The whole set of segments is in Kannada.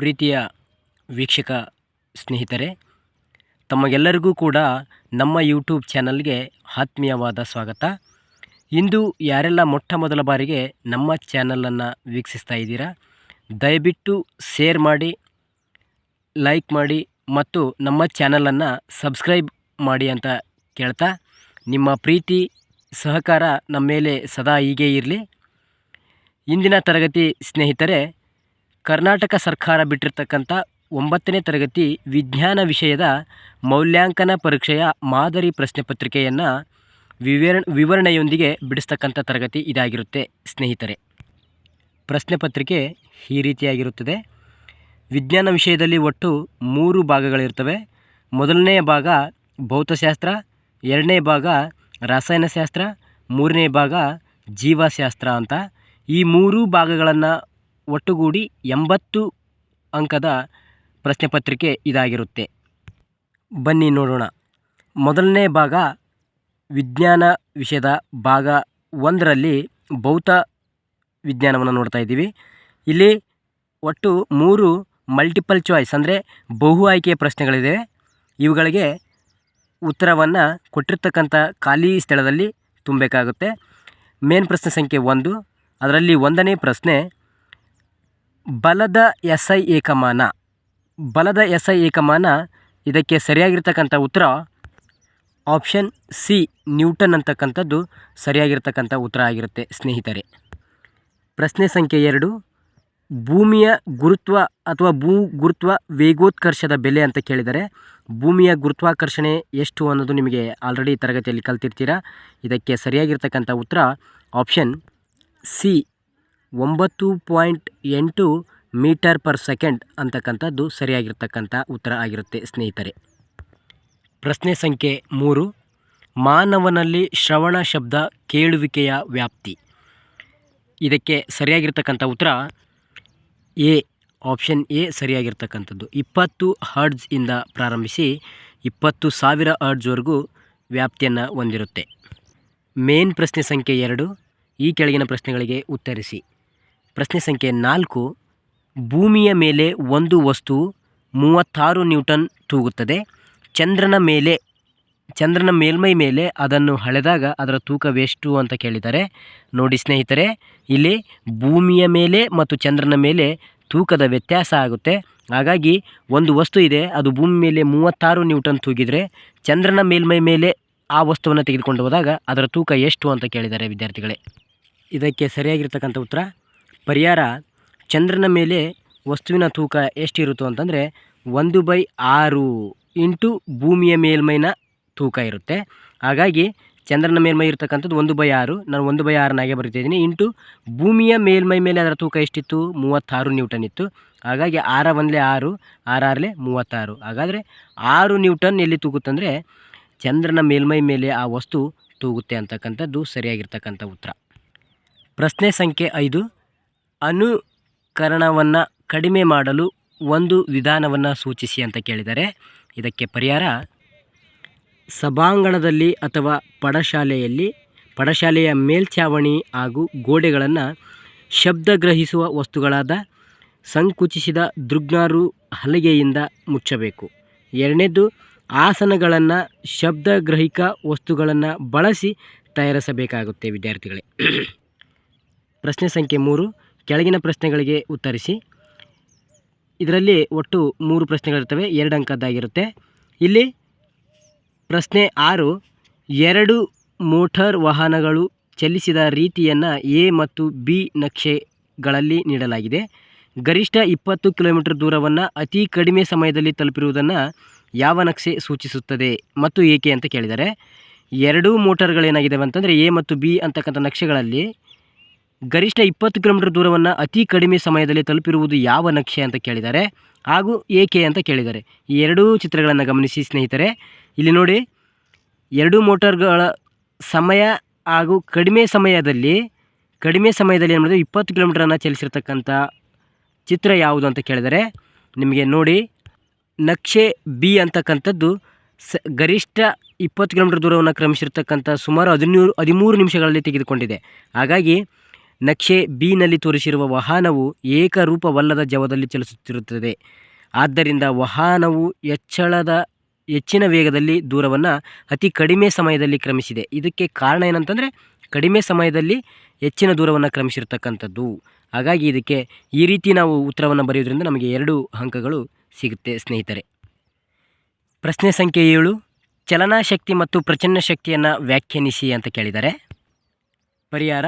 ಪ್ರೀತಿಯ ವೀಕ್ಷಕ ಸ್ನೇಹಿತರೆ, ತಮಗೆಲ್ಲರಿಗೂ ಕೂಡ ನಮ್ಮ ಯೂಟ್ಯೂಬ್ ಚಾನಲ್ಗೆ ಆತ್ಮೀಯವಾದ ಸ್ವಾಗತ. ಇಂದು ಯಾರೆಲ್ಲ ಮೊಟ್ಟ ಮೊದಲ ಬಾರಿಗೆ ನಮ್ಮ ಚಾನಲನ್ನು ವೀಕ್ಷಿಸ್ತಾ ಇದ್ದೀರಾ, ದಯವಿಟ್ಟು ಶೇರ್ ಮಾಡಿ, ಲೈಕ್ ಮಾಡಿ ಮತ್ತು ನಮ್ಮ ಚಾನಲನ್ನು ಸಬ್ಸ್ಕ್ರೈಬ್ ಮಾಡಿ ಅಂತ ಕೇಳ್ತಾ, ನಿಮ್ಮ ಪ್ರೀತಿ, ಸಹಕಾರ ನಮ್ಮ ಮೇಲೆ ಸದಾ ಹೀಗೆ ಇರಲಿ. ಇಂದಿನ ತರಗತಿ ಸ್ನೇಹಿತರೆ ಕರ್ನಾಟಕ ಸರ್ಕಾರ ಬಿಟ್ಟಿರ್ತಕ್ಕಂಥ ಒಂಬತ್ತನೇ ತರಗತಿ ವಿಜ್ಞಾನ ವಿಷಯದ ಮೌಲ್ಯಾಂಕನ ಪರೀಕ್ಷೆಯ ಮಾದರಿ ಪ್ರಶ್ನೆ ಪತ್ರಿಕೆಯನ್ನು ವಿವರ, ವಿವರಣೆಯೊಂದಿಗೆ ಬಿಡಿಸ್ತಕ್ಕಂಥ ತರಗತಿ ಇದಾಗಿರುತ್ತೆ, ಸ್ನೇಹಿತರೆ. ಪ್ರಶ್ನೆ ಪತ್ರಿಕೆ ಈ ರೀತಿಯಾಗಿರುತ್ತದೆ. ವಿಜ್ಞಾನ ವಿಷಯದಲ್ಲಿ ಒಟ್ಟು ಮೂರು ಭಾಗಗಳಿರ್ತವೆ ಮೊದಲನೆಯ ಭಾಗ ಭೌತಶಾಸ್ತ್ರ, ಎರಡನೇ ಭಾಗ ರಸಾಯನಶಾಸ್ತ್ರ, ಮೂರನೇ ಭಾಗ ಜೀವಶಾಸ್ತ್ರ ಅಂತ. ಈ ಮೂರು ಭಾಗಗಳನ್ನು ಒಟ್ಟುಗೂಡಿ ಎಂಬತ್ತು ಅಂಕದ ಪ್ರಶ್ನೆ ಪತ್ರಿಕೆ ಇದಾಗಿರುತ್ತೆ. ಬನ್ನಿ ನೋಡೋಣ. ಮೊದಲನೇ ಭಾಗ, ವಿಜ್ಞಾನ ವಿಷಯದ ಭಾಗ ಒಂದರಲ್ಲಿ ಭೌತ ವಿಜ್ಞಾನವನ್ನು ನೋಡ್ತಾ ಇದ್ದೀವಿ. ಇಲ್ಲಿ ಒಟ್ಟು ಮೂರು ಮಲ್ಟಿಪಲ್ ಚಾಯ್ಸ್ ಅಂದರೆ ಬಹು ಆಯ್ಕೆಯ ಪ್ರಶ್ನೆಗಳಿದೆ. ಇವುಗಳಿಗೆ ಉತ್ತರವನ್ನು ಕೊಟ್ಟಿರ್ತಕ್ಕಂಥ ಖಾಲಿ ಸ್ಥಳದಲ್ಲಿ ತುಂಬಬೇಕಾಗುತ್ತೆ. ಮೇನ್ ಪ್ರಶ್ನೆ ಸಂಖ್ಯೆ ಒಂದು. ಅದರಲ್ಲಿ ಒಂದನೇ ಪ್ರಶ್ನೆ ಬಲದ ಎಸ್ ಐ ಏಕಮಾನ. ಬಲದ ಎಸ್ ಐ ಏಕಮಾನ ಇದಕ್ಕೆ ಸರಿಯಾಗಿರ್ತಕ್ಕಂಥ ಉತ್ತರ ಆಪ್ಷನ್ ಸಿ ನ್ಯೂಟನ್ ಅಂತಕ್ಕಂಥದ್ದು ಸರಿಯಾಗಿರ್ತಕ್ಕಂಥ ಉತ್ತರ ಆಗಿರುತ್ತೆ ಸ್ನೇಹಿತರೆ. ಪ್ರಶ್ನೆ ಸಂಖ್ಯೆ ಎರಡು, ಭೂಮಿಯ ಗುರುತ್ವ ಅಥವಾ ಭೂ ಗುರುತ್ವ ವೇಗೋತ್ಕರ್ಷದ ಬೆಲೆ ಅಂತ ಕೇಳಿದರೆ ಭೂಮಿಯ ಗುರುತ್ವಾಕರ್ಷಣೆ ಎಷ್ಟು ಅನ್ನೋದು ನಿಮಗೆ ಆಲ್ರೆಡಿ ತರಗತಿಯಲ್ಲಿ ಕಲ್ತಿರ್ತೀರಾ. ಇದಕ್ಕೆ ಸರಿಯಾಗಿರ್ತಕ್ಕಂಥ ಉತ್ತರ ಆಪ್ಷನ್ ಸಿ ಒಂಬತ್ತು ಪಾಯಿಂಟ್ ಎಂಟು ಮೀಟರ್ ಪರ್ ಸೆಕೆಂಡ್ ಅಂತಕ್ಕಂಥದ್ದು ಸರಿಯಾಗಿರ್ತಕ್ಕಂಥ ಉತ್ತರ ಆಗಿರುತ್ತೆ, ಸ್ನೇಹಿತರೆ. ಪ್ರಶ್ನೆ ಸಂಖ್ಯೆ ಮೂರು, ಮಾನವನಲ್ಲಿ ಶ್ರವಣ ಶಬ್ದ ಕೇಳುವಿಕೆಯ ವ್ಯಾಪ್ತಿ. ಇದಕ್ಕೆ ಸರಿಯಾಗಿರ್ತಕ್ಕಂಥ ಉತ್ತರ ಎ, ಆಪ್ಷನ್ ಎ ಸರಿಯಾಗಿರ್ತಕ್ಕಂಥದ್ದು. ಇಪ್ಪತ್ತು ಹರ್ಡ್ಸ್ ಇಂದ ಪ್ರಾರಂಭಿಸಿ ಇಪ್ಪತ್ತು ಸಾವಿರ ಹರ್ಡ್ಸ್ವರೆಗೂ ವ್ಯಾಪ್ತಿಯನ್ನು ಹೊಂದಿರುತ್ತೆ. ಮೇನ್ ಪ್ರಶ್ನೆ ಸಂಖ್ಯೆ ಎರಡು, ಈ ಕೆಳಗಿನ ಪ್ರಶ್ನೆಗಳಿಗೆ ಉತ್ತರಿಸಿ. ಪ್ರಶ್ನೆ ಸಂಖ್ಯೆ ನಾಲ್ಕು, ಭೂಮಿಯ ಮೇಲೆ ಒಂದು ವಸ್ತು ಮೂವತ್ತಾರು ನ್ಯೂಟನ್ ತೂಗುತ್ತದೆ. ಚಂದ್ರನ ಮೇಲೆ, ಚಂದ್ರನ ಮೇಲ್ಮೈ ಮೇಲೆ ಅದನ್ನು ಹಳೆದಾಗ ಅದರ ತೂಕವೆಷ್ಟು ಅಂತ ಕೇಳಿದ್ದಾರೆ ನೋಡಿ ಸ್ನೇಹಿತರೆ, ಇಲ್ಲಿ ಭೂಮಿಯ ಮೇಲೆ ಮತ್ತು ಚಂದ್ರನ ಮೇಲೆ ತೂಕದ ವ್ಯತ್ಯಾಸ ಆಗುತ್ತೆ. ಹಾಗಾಗಿ ಒಂದು ವಸ್ತು ಇದೆ, ಅದು ಭೂಮಿ ಮೇಲೆ ಮೂವತ್ತಾರು ನ್ಯೂಟನ್ ತೂಗಿದರೆ, ಚಂದ್ರನ ಮೇಲ್ಮೈ ಮೇಲೆ ಆ ವಸ್ತುವನ್ನು ತೆಗೆದುಕೊಂಡು ಹೋದಾಗ ಅದರ ತೂಕ ಎಷ್ಟು ಅಂತ ಕೇಳಿದ್ದಾರೆ ವಿದ್ಯಾರ್ಥಿಗಳೇ. ಇದಕ್ಕೆ ಸರಿಯಾಗಿರ್ತಕ್ಕಂಥ ಉತ್ತರ ಪರಿಹಾರ ಚಂದ್ರನ ಮೇಲೆ ವಸ್ತುವಿನ ತೂಕ ಎಷ್ಟಿರುತ್ತೋ ಅಂತಂದರೆ ಒಂದು ಬೈ ಆರು ಇಂಟು ಭೂಮಿಯ ಮೇಲ್ಮೈನ ತೂಕ ಇರುತ್ತೆ. ಹಾಗಾಗಿ ಚಂದ್ರನ ಮೇಲ್ಮೈ ಇರ್ತಕ್ಕಂಥದ್ದು ಒಂದು ಬೈ ಆರು. ನಾನು ಒಂದು ಬೈ ಆರನ್ನಾಗೆ ಬರಿತಿದ್ದೀನಿ ಇಂಟು ಭೂಮಿಯ ಮೇಲ್ಮೈ ಮೇಲೆ ಅದರ ತೂಕ ಎಷ್ಟಿತ್ತು? ಮೂವತ್ತಾರು ನ್ಯೂಟನ್ ಇತ್ತು. ಹಾಗಾಗಿ ಆರ ಒಂದಲೇ ಆರು ಆರಾರಲೆ ಮೂವತ್ತಾರು. ಹಾಗಾದರೆ ಆರು ನ್ಯೂಟನ್ ಎಲ್ಲಿ ತೂಗುತ್ತಂದರೆ ಚಂದ್ರನ ಮೇಲ್ಮೈ ಮೇಲೆ ಆ ವಸ್ತು ತೂಗುತ್ತೆ ಅಂತಕ್ಕಂಥದ್ದು ಸರಿಯಾಗಿರ್ತಕ್ಕಂಥ ಉತ್ತರ. ಪ್ರಶ್ನೆ ಸಂಖ್ಯೆ ಐದು. ಅನುಕರಣವನ್ನು ಕಡಿಮೆ ಮಾಡಲು ಒಂದು ವಿಧಾನವನ್ನು ಸೂಚಿಸಿ ಅಂತ ಕೇಳಿದರೆ ಇದಕ್ಕೆ ಪರಿಹಾರ ಸಭಾಂಗಣದಲ್ಲಿ ಅಥವಾ ಪಡಶಾಲೆಯಲ್ಲಿ ಪಡಶಾಲೆಯ ಮೇಲ್ಛಾವಣಿ ಹಾಗೂ ಗೋಡೆಗಳನ್ನು ಶಬ್ದಗ್ರಹಿಸುವ ವಸ್ತುಗಳಾದ ಸಂಕುಚಿಸಿದ ದೃಗ್ನಾರು ಹಲಗೆಯಿಂದ ಮುಚ್ಚಬೇಕು. ಎರಡನೇದು, ಆಸನಗಳನ್ನು ಶಬ್ದಗ್ರಹಿಕ ವಸ್ತುಗಳನ್ನು ಬಳಸಿ ತಯಾರಿಸಬೇಕಾಗುತ್ತೆ, ವಿದ್ಯಾರ್ಥಿಗಳೇ. ಪ್ರಶ್ನೆ ಸಂಖ್ಯೆ ಮೂರು ಕೆಳಗಿನ ಪ್ರಶ್ನೆಗಳಿಗೆ ಉತ್ತರಿಸಿ. ಇದರಲ್ಲಿ ಒಟ್ಟು ಮೂರು ಪ್ರಶ್ನೆಗಳಿರ್ತವೆ ಎರಡು ಅಂಕದ್ದಾಗಿರುತ್ತೆ. ಇಲ್ಲಿ ಪ್ರಶ್ನೆ ಆರು, ಎರಡು ಮೋಟಾರ್ ವಾಹನಗಳು ಚಲಿಸಿದ ರೀತಿಯನ್ನು ಎ ಮತ್ತು ಬಿ ನಕ್ಷೆಗಳಲ್ಲಿ ನೀಡಲಾಗಿದೆ. ಗರಿಷ್ಠ ಇಪ್ಪತ್ತು ಕಿಲೋಮೀಟರ್ ದೂರವನ್ನು ಅತಿ ಕಡಿಮೆ ಸಮಯದಲ್ಲಿ ತಲುಪಿರುವುದನ್ನು ಯಾವ ನಕ್ಷೆ ಸೂಚಿಸುತ್ತದೆ ಮತ್ತು ಏಕೆ ಅಂತ ಕೇಳಿದರೆ, ಎರಡೂ ಮೋಟಾರ್ಗಳೇನಾಗಿದ್ದಾವೆ ಅಂತಂದರೆ ಎ ಮತ್ತು ಬಿ ಅಂತಕ್ಕಂಥ ನಕ್ಷೆಗಳಲ್ಲಿ ಗರಿಷ್ಠ ಇಪ್ಪತ್ತು ಕಿಲೋಮೀಟರ್ ದೂರವನ್ನು ಅತಿ ಕಡಿಮೆ ಸಮಯದಲ್ಲಿ ತಲುಪಿರುವುದು ಯಾವ ನಕ್ಷೆ ಅಂತ ಕೇಳಿದ್ದಾರೆ ಹಾಗೂ ಏಕೆ ಅಂತ ಕೇಳಿದ್ದಾರೆ. ಈ ಎರಡೂ ಚಿತ್ರಗಳನ್ನು ಗಮನಿಸಿ ಸ್ನೇಹಿತರೆ. ಇಲ್ಲಿ ನೋಡಿ, ಎರಡೂ ಮೋಟಾರ್ಗಳ ಸಮಯ ಹಾಗೂ ಕಡಿಮೆ ಸಮಯದಲ್ಲಿ ಕಡಿಮೆ ಸಮಯದಲ್ಲಿ ಏನು ಮಾಡಿದ್ರೆ ಇಪ್ಪತ್ತು ಕಿಲೋಮೀಟ್ರನ್ನು ಚಲಿಸಿರ್ತಕ್ಕಂಥ ಚಿತ್ರ ಯಾವುದು ಅಂತ ಕೇಳಿದರೆ, ನಿಮಗೆ ನೋಡಿ, ನಕ್ಷೆ ಬಿ ಅಂತಕ್ಕಂಥದ್ದು ಸ ಗರಿಷ್ಠ ಇಪ್ಪತ್ತು ಕಿಲೋಮೀಟರ್ ದೂರವನ್ನು ಕ್ರಮಿಸಿರ್ತಕ್ಕಂಥ ಸುಮಾರು ಹದಿನೂರು, ಹದಿಮೂರು ನಿಮಿಷಗಳಲ್ಲಿ ತೆಗೆದುಕೊಂಡಿದೆ. ಹಾಗಾಗಿ ನಕ್ಷೆ ಬಿನಲ್ಲಿ ತೋರಿಸಿರುವ ವಾಹನವು ಏಕರೂಪವಲ್ಲದ ಜವದಲ್ಲಿ ಚಲಿಸುತ್ತಿರುತ್ತದೆ. ಆದ್ದರಿಂದ ವಾಹನವು ಹೆಚ್ಚಳದ, ಹೆಚ್ಚಿನ ವೇಗದಲ್ಲಿ ದೂರವನ್ನು ಅತಿ ಕಡಿಮೆ ಸಮಯದಲ್ಲಿ ಕ್ರಮಿಸಿದೆ. ಇದಕ್ಕೆ ಕಾರಣ ಏನಂತಂದರೆ, ಕಡಿಮೆ ಸಮಯದಲ್ಲಿ ಹೆಚ್ಚಿನ ದೂರವನ್ನು ಕ್ರಮಿಸಿರ್ತಕ್ಕಂಥದ್ದು. ಹಾಗಾಗಿ ಇದಕ್ಕೆ ಈ ರೀತಿ ನಾವು ಉತ್ತರವನ್ನು ಬರೆಯೋದ್ರಿಂದ ನಮಗೆ ಎರಡು ಅಂಕಗಳು ಸಿಗುತ್ತೆ ಸ್ನೇಹಿತರೆ. ಪ್ರಶ್ನೆ ಸಂಖ್ಯೆ ಏಳು ಚಲನಾಶಕ್ತಿ ಮತ್ತು ಪ್ರಚನ್ನ ಶಕ್ತಿಯನ್ನು ವ್ಯಾಖ್ಯಾನಿಸಿ ಅಂತ ಕೇಳಿದ್ದಾರೆ ಪರಿಹಾರ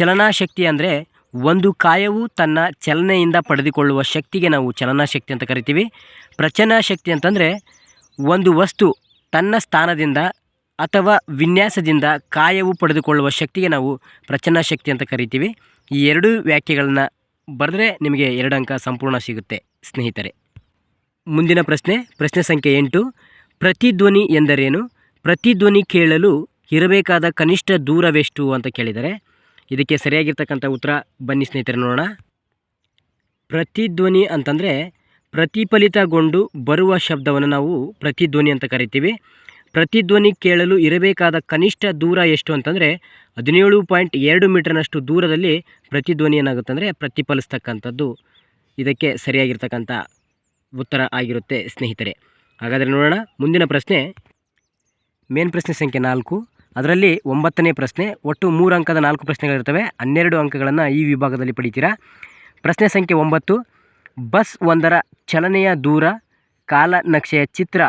ಚಲನಾಶಕ್ತಿ ಅಂದರೆ ಒಂದು ಕಾಯವು ತನ್ನ ಚಲನೆಯಿಂದ ಪಡೆದುಕೊಳ್ಳುವ ಶಕ್ತಿಗೆ ನಾವು ಚಲನಾಶಕ್ತಿ ಅಂತ ಕರಿತೀವಿ. ಪ್ರಚನ ಶಕ್ತಿ ಅಂತಂದರೆ ಒಂದು ವಸ್ತು ತನ್ನ ಸ್ಥಾನದಿಂದ ಅಥವಾ ವಿನ್ಯಾಸದಿಂದ ಕಾಯವು ಪಡೆದುಕೊಳ್ಳುವ ಶಕ್ತಿಗೆ ನಾವು ಪ್ರಚನ ಶಕ್ತಿ ಅಂತ ಕರಿತೀವಿ. ಈ ಎರಡೂ ವ್ಯಾಖ್ಯೆಗಳನ್ನು ಬರೆದ್ರೆ ನಿಮಗೆ ಎರಡು ಅಂಕ ಸಂಪೂರ್ಣ ಸಿಗುತ್ತೆ, ಸ್ನೇಹಿತರೆ. ಮುಂದಿನ ಪ್ರಶ್ನೆ ಪ್ರಶ್ನೆ ಸಂಖ್ಯೆ ಎಂಟು. ಪ್ರತಿಧ್ವನಿ ಎಂದರೇನು? ಪ್ರತಿಧ್ವನಿ ಕೇಳಲು ಇರಬೇಕಾದ ಕನಿಷ್ಠ ದೂರವೆಷ್ಟು ಅಂತ ಕೇಳಿದ್ದಾರೆ ಇದಕ್ಕೆ ಸರಿಯಾಗಿರ್ತಕ್ಕಂಥ ಉತ್ತರ ಬನ್ನಿ ಸ್ನೇಹಿತರೆ ನೋಡೋಣ. ಪ್ರತಿಧ್ವನಿ ಅಂತಂದರೆ ಪ್ರತಿಫಲಿತಗೊಂಡು ಬರುವ ಶಬ್ದವನ್ನು ನಾವು ಪ್ರತಿಧ್ವನಿ ಅಂತ ಕರಿತೀವಿ. ಪ್ರತಿಧ್ವನಿ ಕೇಳಲು ಇರಬೇಕಾದ ಕನಿಷ್ಠ ದೂರ ಎಷ್ಟು ಅಂತಂದರೆ ಹದಿನೇಳು ಪಾಯಿಂಟ್ ಎರಡು ಮೀಟರ್ನಷ್ಟು ದೂರದಲ್ಲಿ ಪ್ರತಿಧ್ವನಿ ಏನಾಗುತ್ತೆ ಅಂದರೆ ಪ್ರತಿಫಲಿಸ್ತಕ್ಕಂಥದ್ದು. ಇದಕ್ಕೆ ಸರಿಯಾಗಿರ್ತಕ್ಕಂಥ ಉತ್ತರ ಆಗಿರುತ್ತೆ ಸ್ನೇಹಿತರೆ. ಹಾಗಾದರೆ ನೋಡೋಣ ಮುಂದಿನ ಪ್ರಶ್ನೆ. ಮೇನ್ ಪ್ರಶ್ನೆ ಸಂಖ್ಯೆ ನಾಲ್ಕು. ಅದರಲ್ಲಿ ಒಂಬತ್ತನೇ ಪ್ರಶ್ನೆ, ಒಟ್ಟು ಮೂರು ಅಂಕದ ನಾಲ್ಕು ಪ್ರಶ್ನೆಗಳಿರ್ತವೆ ಹನ್ನೆರಡು ಅಂಕಗಳನ್ನು ಈ ವಿಭಾಗದಲ್ಲಿ ಪಡಿತೀರಾ? ಪ್ರಶ್ನೆ ಸಂಖ್ಯೆ ಒಂಬತ್ತು, ಬಸ್ ಒಂದರ ಚಲನೆಯ ದೂರ, ಕಾಲ ನಕ್ಷೆಯ ಚಿತ್ರ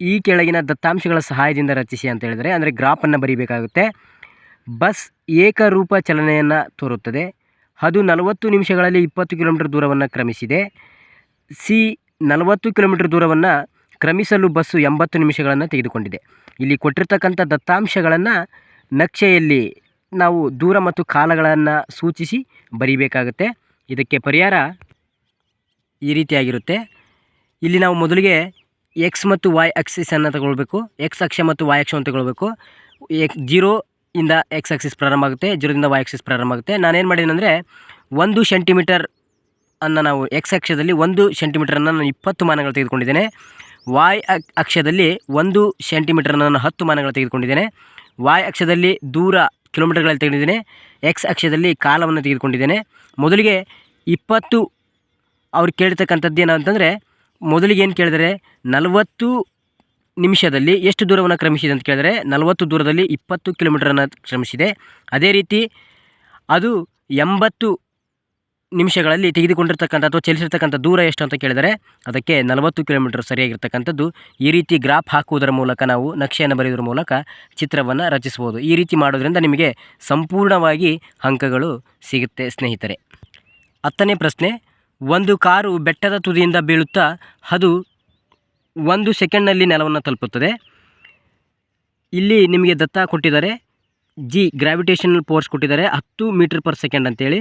ಈ ಕೆಳಗಿನ ದತ್ತಾಂಶಗಳ ಸಹಾಯದಿಂದ ರಚಿಸಿ ಅಂತ ಹೇಳಿದರೆ, ಅಂದರೆ ಗ್ರಾಫನ್ನು ಬರೀಬೇಕಾಗುತ್ತೆ. ಬಸ್ ಏಕರೂಪ ಚಲನೆಯನ್ನು ತೋರುತ್ತದೆ. ಅದು ನಲವತ್ತು ನಿಮಿಷಗಳಲ್ಲಿ ಇಪ್ಪತ್ತು ಕಿಲೋಮೀಟರ್ ದೂರವನ್ನು ಕ್ರಮಿಸಿದೆ. ಸಿ ನಲವತ್ತು ಕಿಲೋಮೀಟರ್ ದೂರವನ್ನು ಕ್ರಮಿಸಲು ಬಸ್ಸು ಎಂಬತ್ತು ನಿಮಿಷಗಳನ್ನು ತೆಗೆದುಕೊಂಡಿದೆ. ಇಲ್ಲಿ ಕೊಟ್ಟಿರ್ತಕ್ಕಂಥ ದತ್ತಾಂಶಗಳನ್ನು ನಕ್ಷೆಯಲ್ಲಿ ನಾವು ದೂರ ಮತ್ತು ಕಾಲಗಳನ್ನು ಸೂಚಿಸಿ ಬರೀಬೇಕಾಗುತ್ತೆ. ಇದಕ್ಕೆ ಪರಿಹಾರ ಈ ರೀತಿಯಾಗಿರುತ್ತೆ. ಇಲ್ಲಿ ನಾವು ಮೊದಲಿಗೆ ಎಕ್ಸ್ ಮತ್ತು ವಾಯ್ ಅಕ್ಸಿಸನ್ನು ತಗೊಳ್ಬೇಕು. ಎಕ್ಸ್ ಅಕ್ಷ ಮತ್ತು ವಾಯ್ ಅಕ್ಷವನ್ನು ತಗೊಳ್ಬೇಕು. ಎಕ್ ಜೀರೋ ಇಂದ ಎಕ್ಸ್ ಆಕ್ಸಿಸ್ ಪ್ರಾರಂಭ ಆಗುತ್ತೆ ಜೀರೋದಿಂದ ವೈ ಆಕ್ಸಿಸ್ ಪ್ರಾರಂಭ ಆಗುತ್ತೆ. ನಾನೇನು ಮಾಡಿದ್ದೀನಿ ಅಂದರೆ ಒಂದು ಸೆಂಟಿಮೀಟರ್ ಅನ್ನು ನಾವು ಎಕ್ಸ್ ಅಕ್ಷದಲ್ಲಿ ಒಂದು ಸೆಂಟಿಮೀಟರನ್ನು ನಾನು ಇಪ್ಪತ್ತು ಮಾನಗಳು ತೆಗೆದುಕೊಂಡಿದ್ದೇನೆ. ವಾಯ್ ಅಕ್- ಅಕ್ಷದಲ್ಲಿ ಒಂದು ಸೆಂಟಿಮೀಟರ್ನ ನಾನು ಹತ್ತು ಮಾನಗಳು ತೆಗೆದುಕೊಂಡಿದ್ದೇನೆ. ವಾಯ್ ಅಕ್ಷದಲ್ಲಿ ದೂರ ಕಿಲೋಮೀಟರ್ಗಳಲ್ಲಿ ತೆಗೆದಿದ್ದೇನೆ. ಎಕ್ಸ್ ಅಕ್ಷದಲ್ಲಿ ಕಾಲವನ್ನು ತೆಗೆದುಕೊಂಡಿದ್ದೇನೆ. ಮೊದಲಿಗೆ ಇಪ್ಪತ್ತು ಅವ್ರು ಕೇಳಿರ್ತಕ್ಕಂಥದ್ದು ಏನಂತಂದರೆ, ಮೊದಲಿಗೆ ಏನು ಕೇಳಿದರೆ, ನಲವತ್ತು ನಿಮಿಷದಲ್ಲಿ ಎಷ್ಟು ದೂರವನ್ನು ಕ್ರಮಿಸಿದೆ ಅಂತ ಕೇಳಿದರೆ, ನಲವತ್ತು ದೂರದಲ್ಲಿ ಇಪ್ಪತ್ತು ಕಿಲೋಮೀಟರನ್ನು ಕ್ರಮಿಸಿದೆ. ಅದೇ ರೀತಿ ಅದು ಎಂಬತ್ತು ನಿಮಿಷಗಳಲ್ಲಿ ತೆಗೆದುಕೊಂಡಿರ್ತಕ್ಕಂಥ ಅಥವಾ ಚಲಿಸಿರ್ತಕ್ಕಂಥ ದೂರ ಎಷ್ಟು ಅಂತ ಕೇಳಿದರೆ ಅದಕ್ಕೆ ನಲವತ್ತು ಕಿಲೋಮೀಟರ್ ಸರಿಯಾಗಿರ್ತಕ್ಕಂಥದ್ದು. ಈ ರೀತಿ ಗ್ರಾಫ್ ಹಾಕುವುದರ ಮೂಲಕ ನಾವು ನಕ್ಷೆಯನ್ನು ಬರೆಯುವುದರ ಮೂಲಕ ಚಿತ್ರವನ್ನು ರಚಿಸ್ಬೋದು ಈ ರೀತಿ ಮಾಡೋದ್ರಿಂದ ನಿಮಗೆ ಸಂಪೂರ್ಣವಾಗಿ ಅಂಕಗಳು ಸಿಗುತ್ತೆ ಸ್ನೇಹಿತರೆ. ಹತ್ತನೇ ಪ್ರಶ್ನೆ, ಒಂದು ಕಾರು ಬೆಟ್ಟದ ತುದಿಯಿಂದ ಬೀಳುತ್ತಾ ಅದು ಒಂದು ಸೆಕೆಂಡ್ನಲ್ಲಿ ನೆಲವನ್ನು ತಲುಪುತ್ತದೆ. ಇಲ್ಲಿ ನಿಮಗೆ ದತ್ತ ಕೊಟ್ಟಿದ್ದಾರೆ. ಜಿ ಗ್ರಾವಿಟೇಷನಲ್ ಫೋರ್ಸ್ ಕೊಟ್ಟಿದ್ದಾರೆ. ಹತ್ತು ಮೀಟರ್ ಪರ್ ಸೆಕೆಂಡ್ ಅಂತೇಳಿ.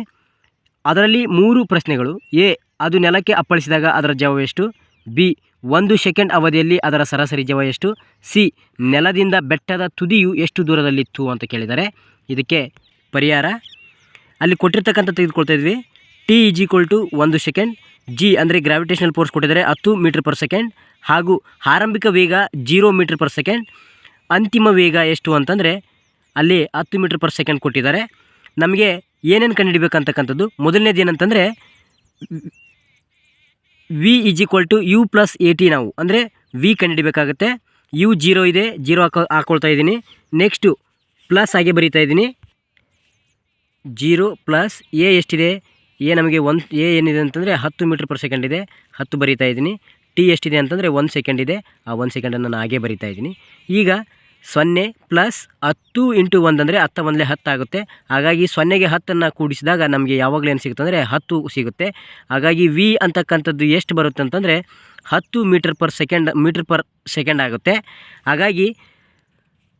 ಅದರಲ್ಲಿ ಮೂರು ಪ್ರಶ್ನೆಗಳು. ಎ, ಅದು ನೆಲಕ್ಕೆ ಅಪ್ಪಳಿಸಿದಾಗ ಅದರ ಜವ ಎಷ್ಟು? ಬಿ, ಒಂದು ಸೆಕೆಂಡ್ ಅವಧಿಯಲ್ಲಿ ಅದರ ಸರಾಸರಿ ಜವ ಎಷ್ಟು? ಸಿ, ನೆಲದಿಂದ ಬೆಟ್ಟದ ತುದಿಯು ಎಷ್ಟು ದೂರದಲ್ಲಿತ್ತು ಅಂತ ಕೇಳಿದ್ದಾರೆ ಇದಕ್ಕೆ ಪರಿಹಾರ ಅಲ್ಲಿ ಕೊಟ್ಟಿರ್ತಕ್ಕಂಥ ತೆಗೆದುಕೊಳ್ತಾ ಇದ್ವಿ. ಟಿ ಇಜ್ ಈಕ್ವಲ್ ಟು ಒಂದು ಸೆಕೆಂಡ್. ಜಿ ಅಂದರೆ ಗ್ರಾವಿಟೇಷನಲ್ ಫೋರ್ಸ್ ಕೊಟ್ಟಿದ್ದಾರೆ ಹತ್ತು ಮೀಟರ್ ಪರ್ ಸೆಕೆಂಡ್ ಹಾಗೂ ಆರಂಭಿಕ ವೇಗ ಜೀರೋ ಮೀಟರ್ ಪರ್ ಸೆಕೆಂಡ್ ಅಂತಿಮ ವೇಗ ಎಷ್ಟು ಅಂತಂದರೆ ಅಲ್ಲಿ ಹತ್ತು ಮೀಟರ್ ಪರ್ ಸೆಕೆಂಡ್ ಕೊಟ್ಟಿದ್ದಾರೆ. ನಮಗೆ ಏನೇನು ಕಂಡುಹಿಡಬೇಕಂತಕ್ಕಂಥದ್ದು? ಮೊದಲನೇದು ಏನಂತಂದರೆ V is equal to U plus A T ನಾವು. ಅಂದರೆ ವಿ ಕಂಡುಹಿಡಬೇಕಾಗತ್ತೆ. ಯು ಜೀರೋ ಇದೆ ಜೀರೋ ಹಾಕೋ ಹಾಕ್ಕೊಳ್ತಾ ಇದ್ದೀನಿ. ನೆಕ್ಸ್ಟು ಪ್ಲಸ್ ಆಗಿ ಬರೀತಾ ಇದ್ದೀನಿ. ಜೀರೋ ಪ್ಲಸ್ ಎ ಎಷ್ಟಿದೆ? ಎ ನಮಗೆ ಒನ್ ಎ ಏನಿದೆ ಅಂತಂದರೆ, ಹತ್ತು ಮೀಟ್ರ್ ಪರ್ ಸೆಕೆಂಡ್ ಇದೆ. ಹತ್ತು ಬರೀತಾ ಇದ್ದೀನಿ. ಟಿ ಎಷ್ಟಿದೆ ಅಂತಂದರೆ ಒಂದು ಸೆಕೆಂಡ್ ಇದೆ. ಆ ಒಂದು ಸೆಕೆಂಡನ್ನು ನಾನು ಹಾಗೆ ಬರೀತಾ ಇದ್ದೀನಿ. ಈಗ ಸೊನ್ನೆ ಪ್ಲಸ್ ಹತ್ತು ಇಂಟು ಒಂದು ಅಂದರೆ ಹತ್ತ ಒಂದಲೇ ಹತ್ತಾಗುತ್ತೆ ಹಾಗಾಗಿ ಸೊನ್ನೆಗೆ ಹತ್ತನ್ನು ಕೂಡಿಸಿದಾಗ ನಮಗೆ ಯಾವಾಗಲೂ ಏನು ಸಿಗುತ್ತೆ ಅಂದರೆ ಹತ್ತು ಸಿಗುತ್ತೆ. ಹಾಗಾಗಿ ವಿ ಅಂತಕ್ಕಂಥದ್ದು ಎಷ್ಟು ಬರುತ್ತೆ ಅಂತಂದರೆ ಹತ್ತು metre per second, metre per second ಆಗುತ್ತೆ. ಹಾಗಾಗಿ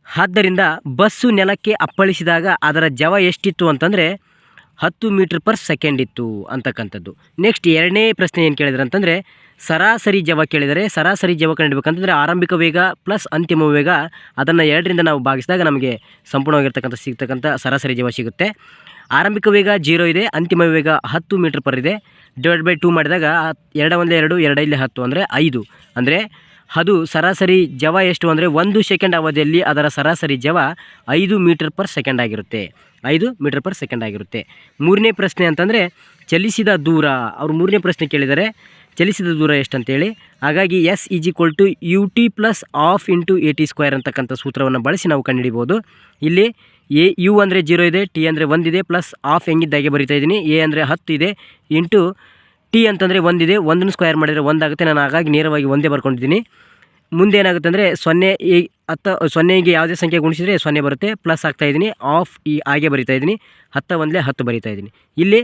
ಆದ್ದರಿಂದ ಬಸ್ಸು ನೆಲಕ್ಕೆ ಅಪ್ಪಳಿಸಿದಾಗ ಅದರ ಜವ ಎಷ್ಟಿತ್ತು ಅಂತಂದರೆ ಹತ್ತು ಮೀಟ್ರ್ ಪರ್ ಸೆಕೆಂಡ್ ಇತ್ತು ಅಂತಕ್ಕಂಥದ್ದು. ನೆಕ್ಸ್ಟ್ ಎರಡನೇ ಪ್ರಶ್ನೆ ಏನು ಕೇಳಿದ್ರೆ ಅಂತಂದರೆ ಸರಾಸರಿ ಜವ ಕೇಳಿದರೆ ಸರಾಸರಿ ಜವ ಕಂಡುಹಿಡ್ಬೇಕಂತಂದರೆ ಆರಂಭಿಕ ವೇಗ ಪ್ಲಸ್ ಅಂತಿಮ ವೇಗ, ಅದನ್ನು ಎರಡರಿಂದ ನಾವು ಭಾಗಿಸಿದಾಗ ನಮಗೆ ಸಂಪೂರ್ಣವಾಗಿರ್ತಕ್ಕಂಥ ಸಿಗ್ತಕ್ಕಂಥ ಸರಾಸರಿ ಜವ ಸಿಗುತ್ತೆ. ಆರಂಭಿಕ ವೇಗ ಜೀರೋ ಇದೆ, ಅಂತಿಮ ವೇಗ ಹತ್ತು ಮೀಟ್ರ್ ಪರ್ ಇದೆ. ಡಿವೈಡ್ ಬೈ ಟೂ ಮಾಡಿದಾಗ ಎರಡು ಒಂದೇ ಎರಡು ಎರಡು ಇಲ್ಲಿ ಹತ್ತು ಅಂದರೆ ಐದು. ಅಂದರೆ ಅದು ಸರಾಸರಿ ಜವ ಎಷ್ಟು ಅಂದರೆ ಒಂದು ಸೆಕೆಂಡ್ ಅವಧಿಯಲ್ಲಿ ಅದರ ಸರಾಸರಿ ಜವ ಐದು ಮೀಟರ್ ಪರ್ ಸೆಕೆಂಡ್ ಆಗಿರುತ್ತೆ. ಐದು ಮೀಟರ್ ಪರ್ ಸೆಕೆಂಡ್ ಆಗಿರುತ್ತೆ. ಮೂರನೇ ಪ್ರಶ್ನೆ ಅಂತಂದರೆ ಚಲಿಸಿದ ದೂರ, ಅವರು ಮೂರನೇ ಪ್ರಶ್ನೆ ಕೇಳಿದ್ದಾರೆ ಚಲಿಸಿದ ದೂರ ಎಷ್ಟಂತೇಳಿ? ಹಾಗಾಗಿ S is equal to U T plus half into A T square ಅಂತಕ್ಕಂಥ ಸೂತ್ರವನ್ನು ಬಳಸಿ ನಾವು ಕಂಡುಹಿಡಿಬೋದು. ಇಲ್ಲಿ ಎ ಯು ಅಂದರೆ ಜೀರೋ ಇದೆ ಟಿ ಅಂದರೆ ಒಂದಿದೆ ಪ್ಲಸ್ ಆಫ್ ಹೆಂಗಿದ್ದಾಗೆ ಬರಿತಾ ಇದ್ದೀನಿ. ಎ ಅಂದರೆ ಹತ್ತು ಇದೆ ಇಂಟು ಟಿ ಅಂತಂದರೆ ಒಂದಿದೆ, ಒಂದನ್ನು ಸ್ಕ್ವೇರ್ ಮಾಡಿದರೆ ಒಂದಾಗುತ್ತೆ ನಾನು ಹಾಗಾಗಿ ನೇರವಾಗಿ ಒಂದೇ ಬರ್ಕೊಂಡಿದ್ದೀನಿ. ಮುಂದೆ ಏನಾಗುತ್ತೆ ಅಂದರೆ ಸೊನ್ನೆ ಈ ಹತ್ತ ಸೊನ್ನೆಗೆ ಯಾವುದೇ ಸಂಖ್ಯೆ ಗುಣಿಸಿದರೆ ಸೊನ್ನೆ ಬರುತ್ತೆ ಪ್ಲಸ್ ಆಗ್ತಾ ಇದ್ದೀನಿ ಆಫ್ ಈ ಹಾಗೆ ಬರಿತಾ ಇದ್ದೀನಿ, ಹತ್ತ ಒಂದಲೇ ಹತ್ತು ಬರಿತಾ ಇದ್ದೀನಿ. ಇಲ್ಲಿ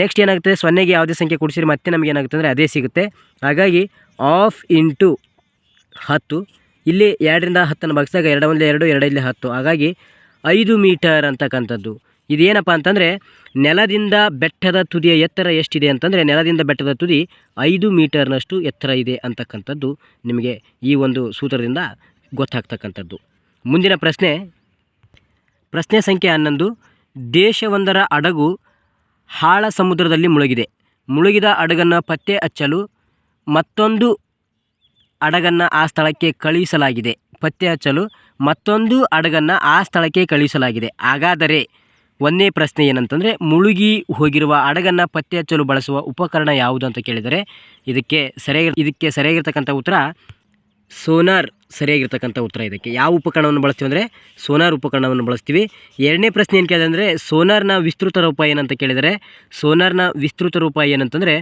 ನೆಕ್ಸ್ಟ್ ಏನಾಗುತ್ತೆ? ಸೊನ್ನೆಗೆ ಯಾವುದೇ ಸಂಖ್ಯೆ ಕೊಡಿಸಿರಿ ಮತ್ತೆ ನಮಗೆ ಏನಾಗುತ್ತೆ ಅಂದರೆ ಅದೇ ಸಿಗುತ್ತೆ. ಹಾಗಾಗಿ ಆಫ್ ಇಂಟು ಹತ್ತು, ಇಲ್ಲಿ ಎರಡರಿಂದ ಹತ್ತನ್ನು ಭಾಗಿಸಿದಾಗ ಎರಡು ಒಂದು ಎರಡು ಎರಡಲ್ಲಿ ಹತ್ತು. ಹಾಗಾಗಿ ಐದು ಮೀಟರ್ ಅಂತಕ್ಕಂಥದ್ದು. ಇದೇನಪ್ಪ ಅಂತಂದರೆ ನೆಲದಿಂದ ಬೆಟ್ಟದ ತುದಿಯ ಎತ್ತರ ಎಷ್ಟಿದೆ ಅಂತಂದರೆ ನೆಲದಿಂದ ಬೆಟ್ಟದ ತುದಿ ಐದು ಮೀಟರ್ನಷ್ಟು ಎತ್ತರ ಇದೆ ಅಂತಕ್ಕಂಥದ್ದು ನಿಮಗೆ ಈ ಒಂದು ಸೂತ್ರದಿಂದ ಗೊತ್ತಾಗ್ತಕ್ಕಂಥದ್ದು. ಮುಂದಿನ ಪ್ರಶ್ನೆ. ಪ್ರಶ್ನೆ ಸಂಖ್ಯೆ ಹನ್ನೊಂದು. ದೇಶವೊಂದರ ಹಡಗು ಹಾಳ ಸಮುದ್ರದಲ್ಲಿ ಮುಳುಗಿದೆ. ಮುಳುಗಿದ ಹಡಗನ್ನು ಪತ್ತೆ ಹಚ್ಚಲು ಮತ್ತೊಂದು ಹಡಗನ್ನು ಆ ಸ್ಥಳಕ್ಕೆ ಕಳುಹಿಸಲಾಗಿದೆ ಪತ್ತೆ ಹಚ್ಚಲು ಮತ್ತೊಂದು ಹಡಗನ್ನು ಆ ಸ್ಥಳಕ್ಕೆ ಕಳುಹಿಸಲಾಗಿದೆ ಹಾಗಾದರೆ ಒಂದೇ ಪ್ರಶ್ನೆ ಏನಂತಂದರೆ, ಮುಳುಗಿ ಹೋಗಿರುವ ಹಡಗನ್ನು ಪತ್ತೆ ಹಚ್ಚಲು ಬಳಸುವ ಉಪಕರಣ ಯಾವುದು ಅಂತ ಕೇಳಿದರೆ, ಇದಕ್ಕೆ ಸರಿಯಾಗಿ, ಇದಕ್ಕೆ ಸರಿಯಾಗಿರ್ತಕ್ಕಂಥ ಉತ್ತರ ಸೋನಾರ್ ಸರಿಯಾಗಿರ್ತಕ್ಕಂಥ ಉತ್ತರ ಇದಕ್ಕೆ. ಯಾವ ಉಪಕರಣವನ್ನು ಬಳಸ್ತೀವಿ ಅಂದರೆ ಸೋನಾರ್ ಉಪಕರಣವನ್ನು ಬಳಸ್ತೀವಿ. ಎರಡನೇ ಪ್ರಶ್ನೆ ಏನು ಕೇಳಿದೆ ಅಂದರೆ ಸೋನಾರ್ನ ವಿಸ್ತೃತ ರೂಪ ಏನಂತ ಕೇಳಿದರೆ ಸೋನಾರ್ನ ವಿಸ್ತೃತ ರೂಪ ಏನಂತಂದರೆ